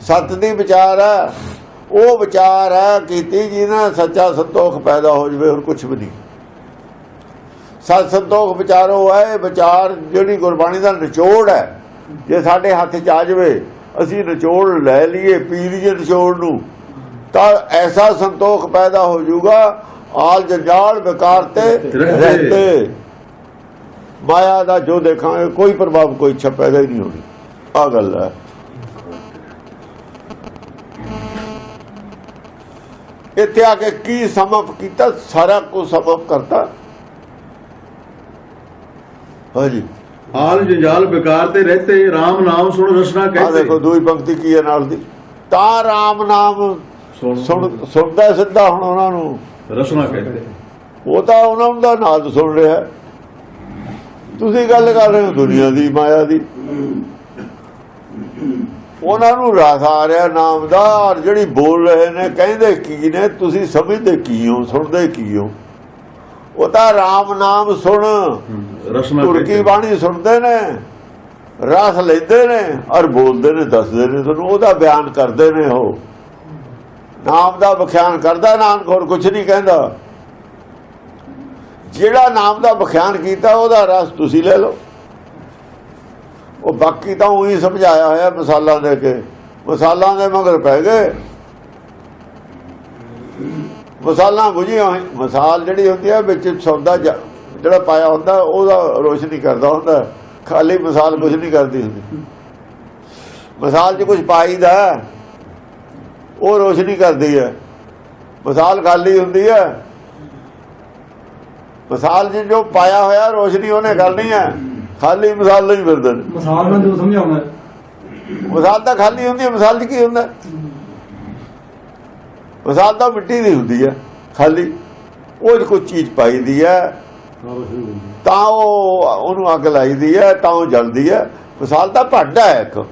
ਸਤ ਦੀ ਵਿਚਾਰ ਹੈ। ਉਹ ਵਿਚਾਰ ਹੈ ਕੀਤੀ ਜਿਹਨਾਂ ਸੱਚਾ ਸੰਤੋਖ ਪੈਦਾ ਹੋ ਜਵੇ ਹੋਰ ਕੁਝ ਵੀ ਨਹੀਂ। ਸਤ ਸੰਤੋਖ ਵਿਚਾਰੋ ਹੈ ਵਿਚਾਰ ਜਿਹੜੀ ਗੁਰਬਾਣੀ ਦਾ ਨਿਚੋੜ ਹੈ ਜੇ ਸਾਡੇ ਹੱਥ 'ਚ ਆ ਜਾਵੇ ਅਸੀਂ ਨਿਚੋੜ ਲੈ ਲਈਏ ਪੀ ਲਈਏ ਨਿਚੋੜ ਨੂੰ। ਤਾਂ ਐਸਾ ਸੰਤੋਖ ਪੈਦਾ ਹੋ ਜਾਊਗਾ ਆਲ ਜੰਜਾਲ ਵਿਕਾਰ ਤੇ ਰਹਿਤੇ। ਮਾਇਆ ਦਾ ਜੋ ਦੇਖਾਂਗੇ ਕੋਈ ਪ੍ਰਭਾਵ ਕੋਈ ਇੱਛਾ ਪੈਦਾ ਹੀ ਨਹੀਂ ਹੋਣੀ। ਆ ਗੱਲ ਹੈ। ਇੱਥੇ ਆ ਕੇ ਕੀ ਸਮਾਪ ਕੀਤਾ? ਸਾਰਾ ਕੁਝ ਸਮਾਪ ਕਰਤਾ। ਹਾਂਜੀ। ਹਾਲ ਜੰਜਾਲ ਵਿਕਾਰ ਤੇ ਰਹਤੇ RAM ਨਾਮ ਸੁਣ ਰਸਨਾ ਕਹਿੰਦੇ। ਆ ਦੇਖੋ ਦੂਈ ਪੰਕਤੀ ਕੀ ਹੈ ਨਾਲ ਦੀ। ਤਾਂ ਰਾਮ ਨਾਮ ਸੁਣਦਾ ਸਿੱਧਾ ਹੁਣ ਉਹਨਾਂ ਨੂੰ। ਰਸਨਾ ਕਹਿੰਦੇ। ਉਹ ਤਾਂ ਉਹਨਾਂ ਦਾ ਨਾਲ ਸੁਣ ਰਿਹਾ। ਤੁਸੀਂ ਗੱਲ ਕਰ ਰਹੇ ਹੋ ਦੁਨੀਆ ਦੀ ਮਾਇਆ ਦੀ। ਉਹਨਾਂ ਨੂੰ ਰਸ ਆ ਰਿਹਾ ਨਾਮ ਦਾ ਔਰ ਜਿਹੜੀ ਬੋਲ ਰਹੇ ਨੇ ਕਹਿੰਦੇ ਕੀ ਨੇ ਤੁਸੀਂ ਸਮਝਦੇ ਕੀ ਹੋ ਸੁਣਦੇ ਕੀ ਹੋ? ਉਹ ਤਾਂ RAM ਨਾਮ ਸੁਣ ਤੁਰਕੀ ਬਾਣੀ ਸੁਣਦੇ ਨੇ ਰਸ ਲੈਂਦੇ ਨੇ ਔਰ ਬੋਲਦੇ ਨੇ ਦੱਸਦੇ ਨੇ ਤੁਹਾਨੂੰ ਉਹਦਾ ਬਿਆਨ ਕਰਦੇ ਨੇ ਉਹ। ਨਾਮ ਦਾ ਵਿਖਿਆਨ ਕਰਦਾ ਨਾਨਕ ਹੋਰ ਕੁਛ ਨਹੀਂ ਕਹਿੰਦਾ। ਜਿਹੜਾ ਨਾਮ ਦਾ ਵਿਖਿਆਨ ਕੀਤਾ ਉਹਦਾ ਰਸ ਤੁਸੀਂ ਲੈ ਲਓ। ਉਹ ਬਾਕੀ ਤਾਂ ਉਹੀ ਸਮਝਾਇਆ ਹੋਇਆ ਮਿਸਾਲਾਂ ਦੇ ਕੇ। ਮਿਸਾਲਾਂ ਦੇ ਮਗਰ ਪੈ ਗਏ। ਮਿਸਾਲਾਂ ਬੁਝੀਆਂ ਮਸਾਲ ਜਿਹੜੀ ਹੁੰਦੀ ਹੈ ਵਿੱਚ ਸੌਦਾ ਜਿਹੜਾ ਪਾਇਆ ਹੁੰਦਾ, ਉਹਦਾ ਰੋਸ਼ਨੀ ਕਰਦਾ ਹੁੰਦਾ। ਖਾਲੀ ਮਸਾਲ ਕੁਝ ਨਹੀਂ ਕਰਦੀ ਹੁੰਦੀ। ਮਸਾਲ 'ਚ ਕੁਝ ਪਾਈਦਾ ਉਹ ਰੋਸ਼ਨੀ ਕਰਦੀ ਹੈ। ਮਸਾਲ ਖਾਲੀ ਹੁੰਦੀ ਹੈ। ਮਸਾਲ 'ਚ ਜੋ ਪਾਇਆ ਹੋਇਆ ਰੋਸ਼ਨੀ ਉਹਨੇ ਕਰਨੀ ਹੈ। ਖਾਲੀ ਮਿਸਾਲ ਨਹੀਂ ਫਿਰਦੇ ਨੇ। ਮਿਸਾਲ ਨਾਲ ਜੋ ਸਮਝਾਉਣਾ ਹੈ। ਮਿਸਾਲ ਤਾਂ ਖਾਲੀ ਹੁੰਦੀ ਹੈ ਮਿਸਾਲ 'ਚ ਕੀ ਹੁੰਦਾ? ਮਿਸਾਲ ਤਾਂ ਮਿੱਟੀ ਦੀ ਹੁੰਦੀ ਹੈ ਖਾਲੀ। ਉਹ ਕੋਈ ਚੀਜ਼ ਪਾਈ ਦੀ ਹੈ। ਤਾਂ ਉਹ ਉਹਨੂੰ ਅੱਗ ਲਾਈਦੀ ਹੈ ਤਾਂ ਉਹ ਜਲਦੀ ਹੈ। ਮਿਸਾਲ ਤਾਂ ਭਾਂਡਾ ਹੈ ਇੱਕ।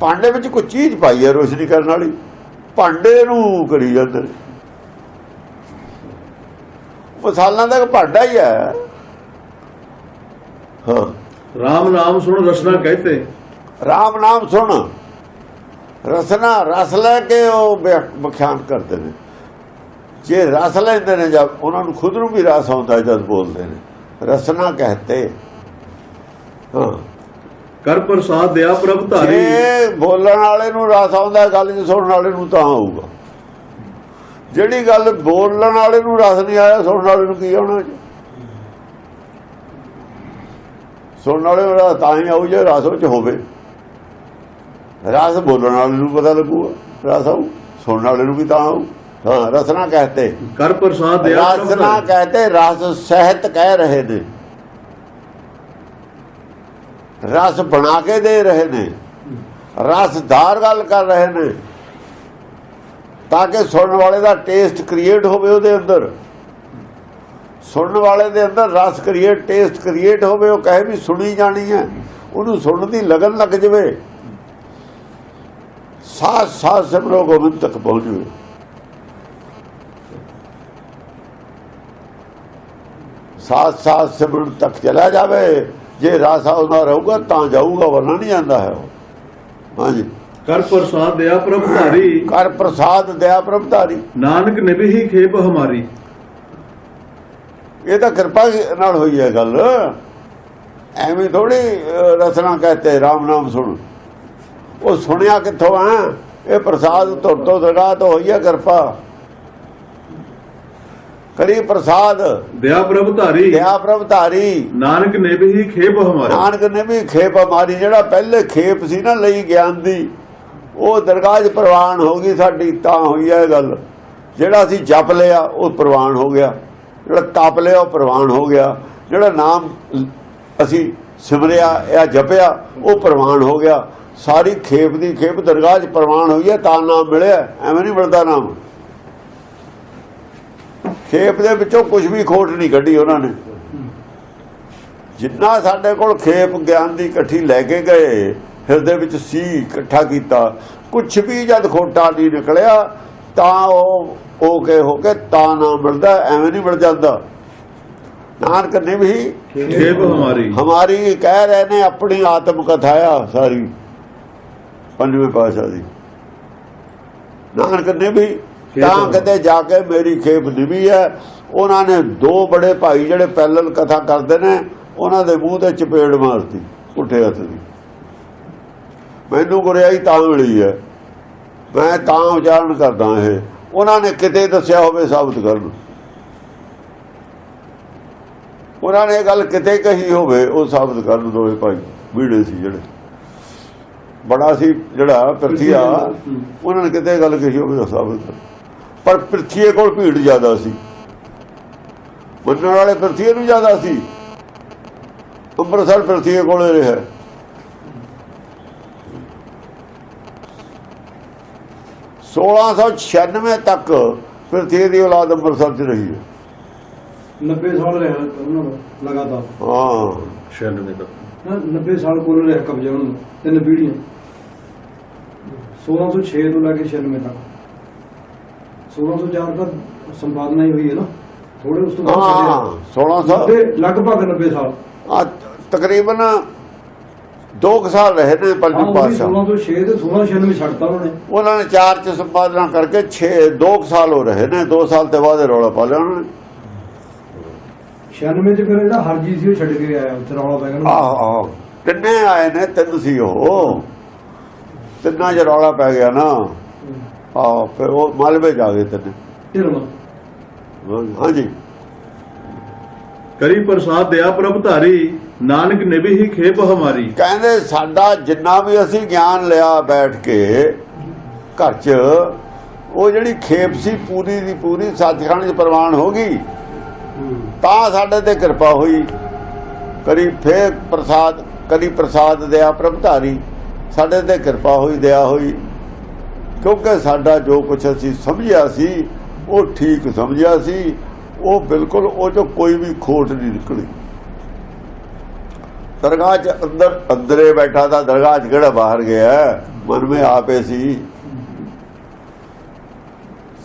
ਭਾਂਡੇ ਵਿੱਚ ਕੋਈ ਚੀਜ਼ ਪਾਈ ਹੈ ਰੋਸ਼ਨੀ ਕਰਨ ਵਾਲੀ। ਭਾਂਡੇ ਨੂੰ ਕਰੀ ਜਾਂਦੇ ਮਿਸਾਲਾਂ ਦਾ ਇੱਕ ਭਾਂਡਾ ਹੀ ਹੈ। ਹਾਂ। RAM ਨਾਮ ਸੁਣ ਰਸਨਾ ਕਹਤੇ। ਰਾਮ ਨਾਮ ਸੁਣ। ਰਸਨਾ ਰਸ ਲੈ ਕੇ ਉਹ ਵਿਖਿਆਨ ਕਰਦੇ ਨੇ। ਜੇ ਰਸ ਲੈਂਦੇ ਨੇ ਜਦ ਉਹਨਾਂ ਨੂੰ ਖੁਦ ਨੂੰ ਵੀ ਰਸ ਆਉਂਦਾ ਜਦ ਬੋਲਦੇ ਨੇ। ਰਸਨਾ ਕਹਤੇ। ਹਾਂ। ਕਰ ਪ੍ਰਸਾਦ ਦਿਆ ਪ੍ਰਭ ਧਾਰੀ। ਬੋਲਣ ਵਾਲੇ ਨੂੰ ਰਸ ਆਉਂਦਾ ਗੱਲ ਜੇ ਸੁਣਨ ਵਾਲੇ ਨੂੰ ਤਾਂ ਆਊਗਾ। ਜਿਹੜੀ ਗੱਲ ਬੋਲਣ ਵਾਲੇ ਨੂੰ ਰਸ ਨਹੀਂ ਆਇਆ ਸੁਣਨ ਵਾਲੇ ਨੂੰ ਕੀ ਆਉਣਾ ਜੀ? ਸੁਣਨ ਵਾਲੇ ਰਸ ਤਾਂ ਹੀ ਆਊ ਜੇ ਰਸ ਉਹ ਚ ਹੋਵੇ। ਰਸ ਬੋਲਣ ਵਾਲੇ ਨੂੰ ਪਤਾ ਲੱਗੂਗਾ ਰਸ ਆਊ। ਸੁਣਨ ਵਾਲੇ ਨੂੰ ਵੀ ਤਾਂ ਆਊ। ਹਾਂ ਰਸਨਾ ਕਹਤੇ। ਕਰ ਪ੍ਰਸਾਦ ਰਸਨਾ ਕਹਤੇ ਰਸ ਸਹਿਤ ਕਹਿ ਰਹੇ ਨੇ। ਰਸ ਬਣਾ ਕੇ ਦੇ ਰਹੇ ਨੇ। ਰਸਦਾਰ ਗੱਲ ਕਰ ਰਹੇ ਨੇ। ਤਾਂ ਕਿ ਸੁਣਨ ਵਾਲੇ ਦਾ ਟੇਸਟ ਕ੍ਰੀਏਟ ਹੋਵੇ ਉਹਦੇ ਅੰਦਰ। ਸੁਣਨ ਵਾਲੇ ਦੇ ਅੰਦਰ ਰਸ ਕ੍ਰੀਏਟ ਟੇਸਟ ਕ੍ਰੀਏਟ ਹੋਵੇ ਉਹ ਕਹੇ ਵੀ ਸੁਣੀ ਜਾਣੀ ਹੈ। ਉਹਨੂੰ ਸੁਣਨ ਦੀ ਲਗਨ ਲੱਗ ਜਵੇ। ਸਾਥ ਸਾਥ ਸਿਮਰੋ ਗੋਬਿੰਦ ਤੱਕ ਪਹੁੰਚ ਜਵੇ। ਸਾਥ ਸਾਥ ਸਿਮਰਨ ਤੱਕ ਚਲਾ ਜਾਵੇ। ਜੇ ਰਸ ਆਉਂਦਾ ਰਹੂਗਾ ਤਾਂ ਜਾਊਗਾ ਵਰਨਾ ਨਹੀਂ ਜਾਂਦਾ ਹੈ ਉਹ। ਹਾਂਜੀ। ਕਰ ਪ੍ਰਸਾਦ ਦਿਆ ਪ੍ਰਭ ਧਾਰੀ ਕਰ ਪ੍ਰਸਾਦ ਦਇਆ ਪ੍ਰਭ ਧਾਰੀ ਨਾਨਕ ਨਿਭੀ ਖੇਪ ਹਮਾਰੀ। ਇਹ ਤਾਂ ਕਿਰਪਾ ਨਾਲ ਹੋਈ ਹੈ ਗੱਲ। ਐਵੇਂ ਥੋੜੀ ਰਸਨਾ ਕਹਤੇ RAM ਨਾਮ ਸੁਣ। ਉਹ ਸੁਣਿਆ ਕਿੱਥੋਂ ਆ? ਇਹ ਪ੍ਰਸਾਦ ਤੁਰ ਤੋਂ ਦੜਾ ਤੋਂ ਹੋਈ ਹੈ ਕਿਰਪਾ। ਕਰੀ ਪ੍ਰਸਾਦ। ਦਿਆ ਪ੍ਰਭ ਧਾਰੀ। ਦਇਆ ਪ੍ਰਭ ਧਾਰੀ। ਨਾਨਕ ਨਿਭੀ ਖੇਪ ਹਮਾਰੀ। ਨਾਨਕ ਨੇ ਵੀ ਖੇਪ ਮਾਰੀ ਜਿਹੜਾ ਪਹਿਲੇ ਖੇਪ ਸੀ ਨਾ ਲਈ ਗਿਆਨ ਦੀ ਉਹ ਦਰਗਾਹ 'ਚ ਪ੍ਰਵਾਨ ਹੋ ਗਈ ਸਾਡੀ ਤਾਂ ਹੋਈ ਹੈ ਗੱਲ। ਜਿਹੜਾ ਅਸੀਂ ਜਪ ਲਿਆ ਉਹ ਪ੍ਰਵਾਨ ਹੋ ਗਿਆ। ਜਿਹੜਾ ਤਪ ਲਿਆ ਉਹ ਪ੍ਰਵਾਨ ਹੋ ਗਿਆ, ਜਿਹੜਾ ਨਾਮ ਅਸੀਂ ਸਿਮਰਿਆ ਜਾਂ ਜਪਿਆ, ਉਹ ਪ੍ਰਵਾਨ ਹੋ ਗਿਆ। ਸਾਰੀ ਖੇਪ ਦੀ ਖੇਪ ਦਰਗਾਹ 'ਚ ਪ੍ਰਵਾਨ ਹੋਈ ਹੈ, ਤਾਂ ਨਾਮ ਮਿਲਿਆ, ਐਵੇਂ ਨਹੀਂ ਮਿਲਦਾ ਨਾਮ। ਖੇਪ ਦੇ ਵਿੱਚੋਂ ਕੁਝ ਵੀ ਖੋਟ ਨਹੀਂ ਕੱਢੀ ਉਹਨਾਂ ਨੇ। ਜਿੰਨਾ ਸਾਡੇ ਕੋਲ ਖੇਪ ਗਿਆਨ ਦੀ ਇਕੱਠੀ ਲੈ ਕੇ ਗਏ, ਹਿਰਦੇ ਵਿੱਚ ਸੀ ਇਕੱਠਾ ਕੀਤਾ ਕੁਝ ਵੀ ਜਦ ਖੋਟਾ ਨਹੀਂ ਨਿਕਲਿਆ, ਤਾਂ ਉਹ ਉਹ ਕੇ ਹੋ ਕੇ ਤਾਂ ਨਾ ਮਿਲਦਾ ਐਵੇਂ ਨਹੀਂ ਮਿਲ ਜਾਂਦਾ। ਨਾਨਕ ਨੇ ਵੀ ਖੇਪ ਹਮਾਰੀ। ਹਮਾਰੀ ਕਹਿ ਰਹੇ ਨੇ ਆਪਣੀ ਆਤਮ ਕਥਾ ਆ ਸਾਰੀ ਪੰਜਵੇਂ ਪਾਸ਼ਾ ਦੀ। ਨਾਨਕ ਨੇ ਵੀ ਤਾਂ ਕਿਤੇ ਜਾ ਕੇ ਮੇਰੀ ਖੇਪ ਨਿਭੀ ਹੈ। ਉਹਨਾਂ ਨੇ ਦੋ ਬੜੇ ਭਾਈ ਜਿਹੜੇ ਪੈਲਲ ਕਥਾ ਕਰਦੇ ਨੇ ਉਹਨਾਂ ਦੇ ਮੂੰਹ ਤੇ ਚਪੇੜ ਮਾਰਤੀ ਪੁੱਠੇ ਹੱਥ ਦੀ। ਮੈਨੂੰ ਗੁਰਿਆਈ ਤਾਂ ਮਿਲੀ ਹੈ। ਮੈਂ ਤਾਂ ਉਚਾਰਨ ਕਰਦਾ ਇਹ। ਉਹਨਾਂ ਨੇ ਕਿਤੇ ਦੱਸਿਆ ਹੋਵੇ ਸਾਬਤ ਕਰਨ ਉਹਨਾਂ ਨੇ ਗੱਲ ਕਿਤੇ ਕਹੀ ਹੋਵੇ, ਉਹ ਸਾਬਤ ਕਰਨ ਦੋਵੇਂ ਭਾਈ ਵੀੜੇ ਸੀ ਜਿਹੜੇ। ਬੜਾ ਸੀ ਜਿਹੜਾ ਪ੍ਰਥੀਆ ਉਹਨਾਂ ਨੇ ਕਿਤੇ ਗੱਲ ਕਹੀ ਹੋਵੇ ਸਾਬਤ ਕਰ ਪਰ ਪ੍ਰਥੀਏ ਕੋਲ ਭੀੜ ਜ਼ਿਆਦਾ ਸੀ। ਮੰਨਣ ਵਾਲੇ ਪ੍ਰਥੀਏ ਨੂੰ ਜ਼ਿਆਦਾ ਸੀ। ਅੰਮ੍ਰਿਤਸਰ ਪ੍ਰਥੀਏ ਕੋਲ ਰਿਹਾ। ਸੋਲਾਂ ਸੌ 96 ਤੱਕ ਪ੍ਰਥੀਏ ਦੀ ਔਲਾਦ ਅੰਮ੍ਰਿਤਸਰ 'ਚ ਰਹੀ ਹੈ। 90 ਸਾਲ ਰਿਹਾ ਉਹਨਾਂ ਦਾ ਲਗਾਤਾਰ। ਹਾਂ। 96 ਤੱਕ। ਨਾ 90 ਸਾਲ ਕੋਲ ਰਿਹਾ ਕਬਜ਼ਾ ਉਹਨਾਂ ਦਾ ਤਿੰਨ ਪੀੜ੍ਹੀਆਂ। 1606 ਤੋਂ ਲੈ ਕੇ 96 ਤੱਕ। 1604 ਦਾ ਸੰਪਾਦਨਾ ਹੀ ਹੋਈ ਹੈ ਨਾ। ਥੋੜੇ ਉਸ ਤੋਂ ਹਾਂ ਬਾਅਦ 1600 ਤੇ ਲਗਭਗ 90 ਸਾਲ। ਆ ਤਕਰੀਬਨ 2 ਸਾਲ ਰਹੇ ਨੇ ਹਾਂ ਪੰਜਵੇਂ ਉਹ ਵੀ ਪਾਤਸ਼ਾਹ। 1606 ਤੇ 1696 ਛੱਡਤਾ ਉਹਨਾਂ ਨੇ ਉਹਨਾਂ। ਨੇ ਚਾਰ ਚ ਸੰਪਾਦਨਾ ਕਰਕੇ 6 2 ਸਾਲ ਹੋ ਰਹੇ ਨੇ 2 ਸਾਲ ਤੇ ਬਾਅਦ ਰੌਲਾ ਪਾ ਲਿਆ ਉਹਨਾਂ ਨੇ। 96 ਚ ਫਿਰ ਜਿਹੜਾ ਹਰਜੀ ਸੀ ਉਹ ਛੱਡ ਕੇ ਆਇਆ ਉੱਥੇ ਰੌਲਾ ਪੈ ਗਿਆ ਨਾ। ਆਹ ਆਹ। ਤਿੰਨੇ ਆਏ ਨੇ ਤਿੰਨ ਸੀ ਉਹ। ਤਿੰਨਾਂ 'ਚ ਰੌਲਾ ਪੈ ਗਿਆ ਨਾ। ਆਹ ਫਿਰ ਉਹ ਮਲਬੇ ਜਾ ਗਏ ਤਿੰਨੇ। ਹਾਂਜੀ। ਕਰੀ ਪ੍ਰਸਾਦ ਦਿਆ ਪ੍ਰਭ ਧਾਰੀ ਨਾਨਕ ਨਿਭੀ ਹੀ ਖੇਪ ਹਮਾਰੀ। ਕਹਿੰਦੇ ਸਾਡਾ ਜਿੰਨਾ ਵੀ ਅਸੀਂ ਗਿਆਨ ਲਿਆ ਬੈਠ ਕੇ ਘਰ 'ਚ, ਉਹ ਜਿਹੜੀ ਖੇਪ ਸੀ ਪੂਰੀ ਦੀ ਪੂਰੀ ਸੱਚਖੰਡ 'ਚ ਪ੍ਰਵਾਨ ਹੋ ਗਈ। ਤਾਂ ਸਾਡੇ ਤੇ ਕਿਰਪਾ ਹੋਈ। ਕਰੀ ਫੇਰ ਪ੍ਰਸਾਦ, ਕਰੀ ਪ੍ਰਸਾਦ ਦਿਆ ਪ੍ਰਭ ਧਾਰੀ। ਸਾਡੇ ਤੇ ਕਿਰਪਾ ਹੋਈ ਦਇਆ ਹੋਈ। ਕਿਉਂਕਿ ਸਾਡਾ ਜੋ ਕੁਝ ਅਸੀਂ ਸਮਝਿਆ ਸੀ, ਉਹ ਠੀਕ ਸਮਝਿਆ ਸੀ। ਉਹ ਬਿਲਕੁਲ ਉਹ ਜੋ ਕੋਈ ਵੀ ਖੋਟ ਨਹੀਂ ਨਿਕਲੀ। ਦਰਗਾਹ ਚ ਅੰਦਰ ਅੰਦਰੇ ਬੈਠਾ ਤਾਂ ਦਰਗਾਹ ਚ ਕਿਹੜਾ ਬਾਹਰ ਗਿਆ? ਮਨ ਵਿੱਚ ਆਪੇ ਸੀ।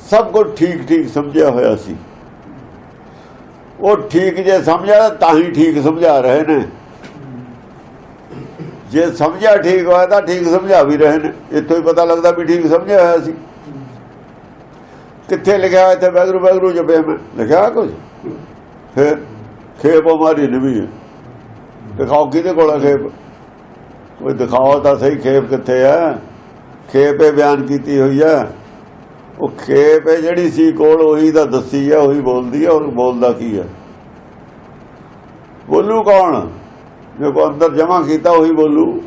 ਸਭ ਕੁਝ ਠੀਕ ਠੀਕ ਸਮਝਿਆ ਹੋਇਆ ਸੀ। ਉਹ ਠੀਕ ਜੇ ਸਮਝਿਆ ਤਾਂ ਹੀ ਠੀਕ ਸਮਝਾ ਰਹੇ ਨੇ। ਜੇ ਸਮਝਿਆ ਠੀਕ ਹੋਇਆ ਤਾਂ ਠੀਕ ਸਮਝਾ ਵੀ ਰਹੇ ਨੇ। ਇੱਥੋਂ ਹੀ ਪਤਾ ਲੱਗਦਾ ਵੀ ਠੀਕ ਸਮਝਿਆ ਹੋਇਆ ਸੀ। ਕਿੱਥੇ ਲਿਖਿਆ ਹੋਇਆ ਇੱਥੇ ਬੈਗਰੂ ਵੈਗਰੂ ਜਪੇ ਮੈਂ। ਲਿਖਿਆ ਕੁਝ? ਫਿਰ ਖੇਪ ਹਮਾਰੀ ਨਵੀਂ ਹੈ ਦਿਖਾਓ ਕਿਹਦੇ ਕੋਲ ਹੈ ਖੇਪ? ਕੋਈ ਦਿਖਾਓ ਤਾਂ ਸਹੀ ਖੇਪ ਕਿੱਥੇ ਹੈ ਖੇਪ ਬਿਆਨ ਕੀਤੀ ਹੋਈ ਹੈ ਉਹ ਖੇਪ ਹੈ ਜਿਹੜੀ ਸੀ ਕੋਲ, ਉਹੀ ਤਾਂ ਦੱਸੀ ਹੈ ਉਹੀ ਬੋਲਦੀ ਹੈ ਔਰ ਬੋਲਦਾ ਕੀ ਹੈ ਬੋਲੂ ਕੌਣ? ਜੇ ਕੋ ਅੰਦਰ ਜਮਾ ਕੀਤਾ, ਉਹੀ ਬੋਲੂ।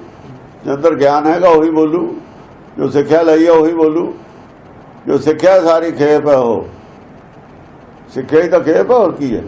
ਜੇ ਅੰਦਰ ਗਿਆਨ ਹੈਗਾ, ਉਹੀ ਬੋਲੂ। ਜੋ ਸਿੱਖਿਆ ਲਈ ਹੈ ਉਹੀ ਬੋਲੂ। ਜੋ ਸਿੱਖਿਆ ਸਾਰੀ ਖੇਪ ਹੈ ਉਹ। ਸਿੱਖਿਆ ਹੀ ਤਾਂ ਖੇਪ ਹੈ ਹੋਰ ਕੀ ਹੈ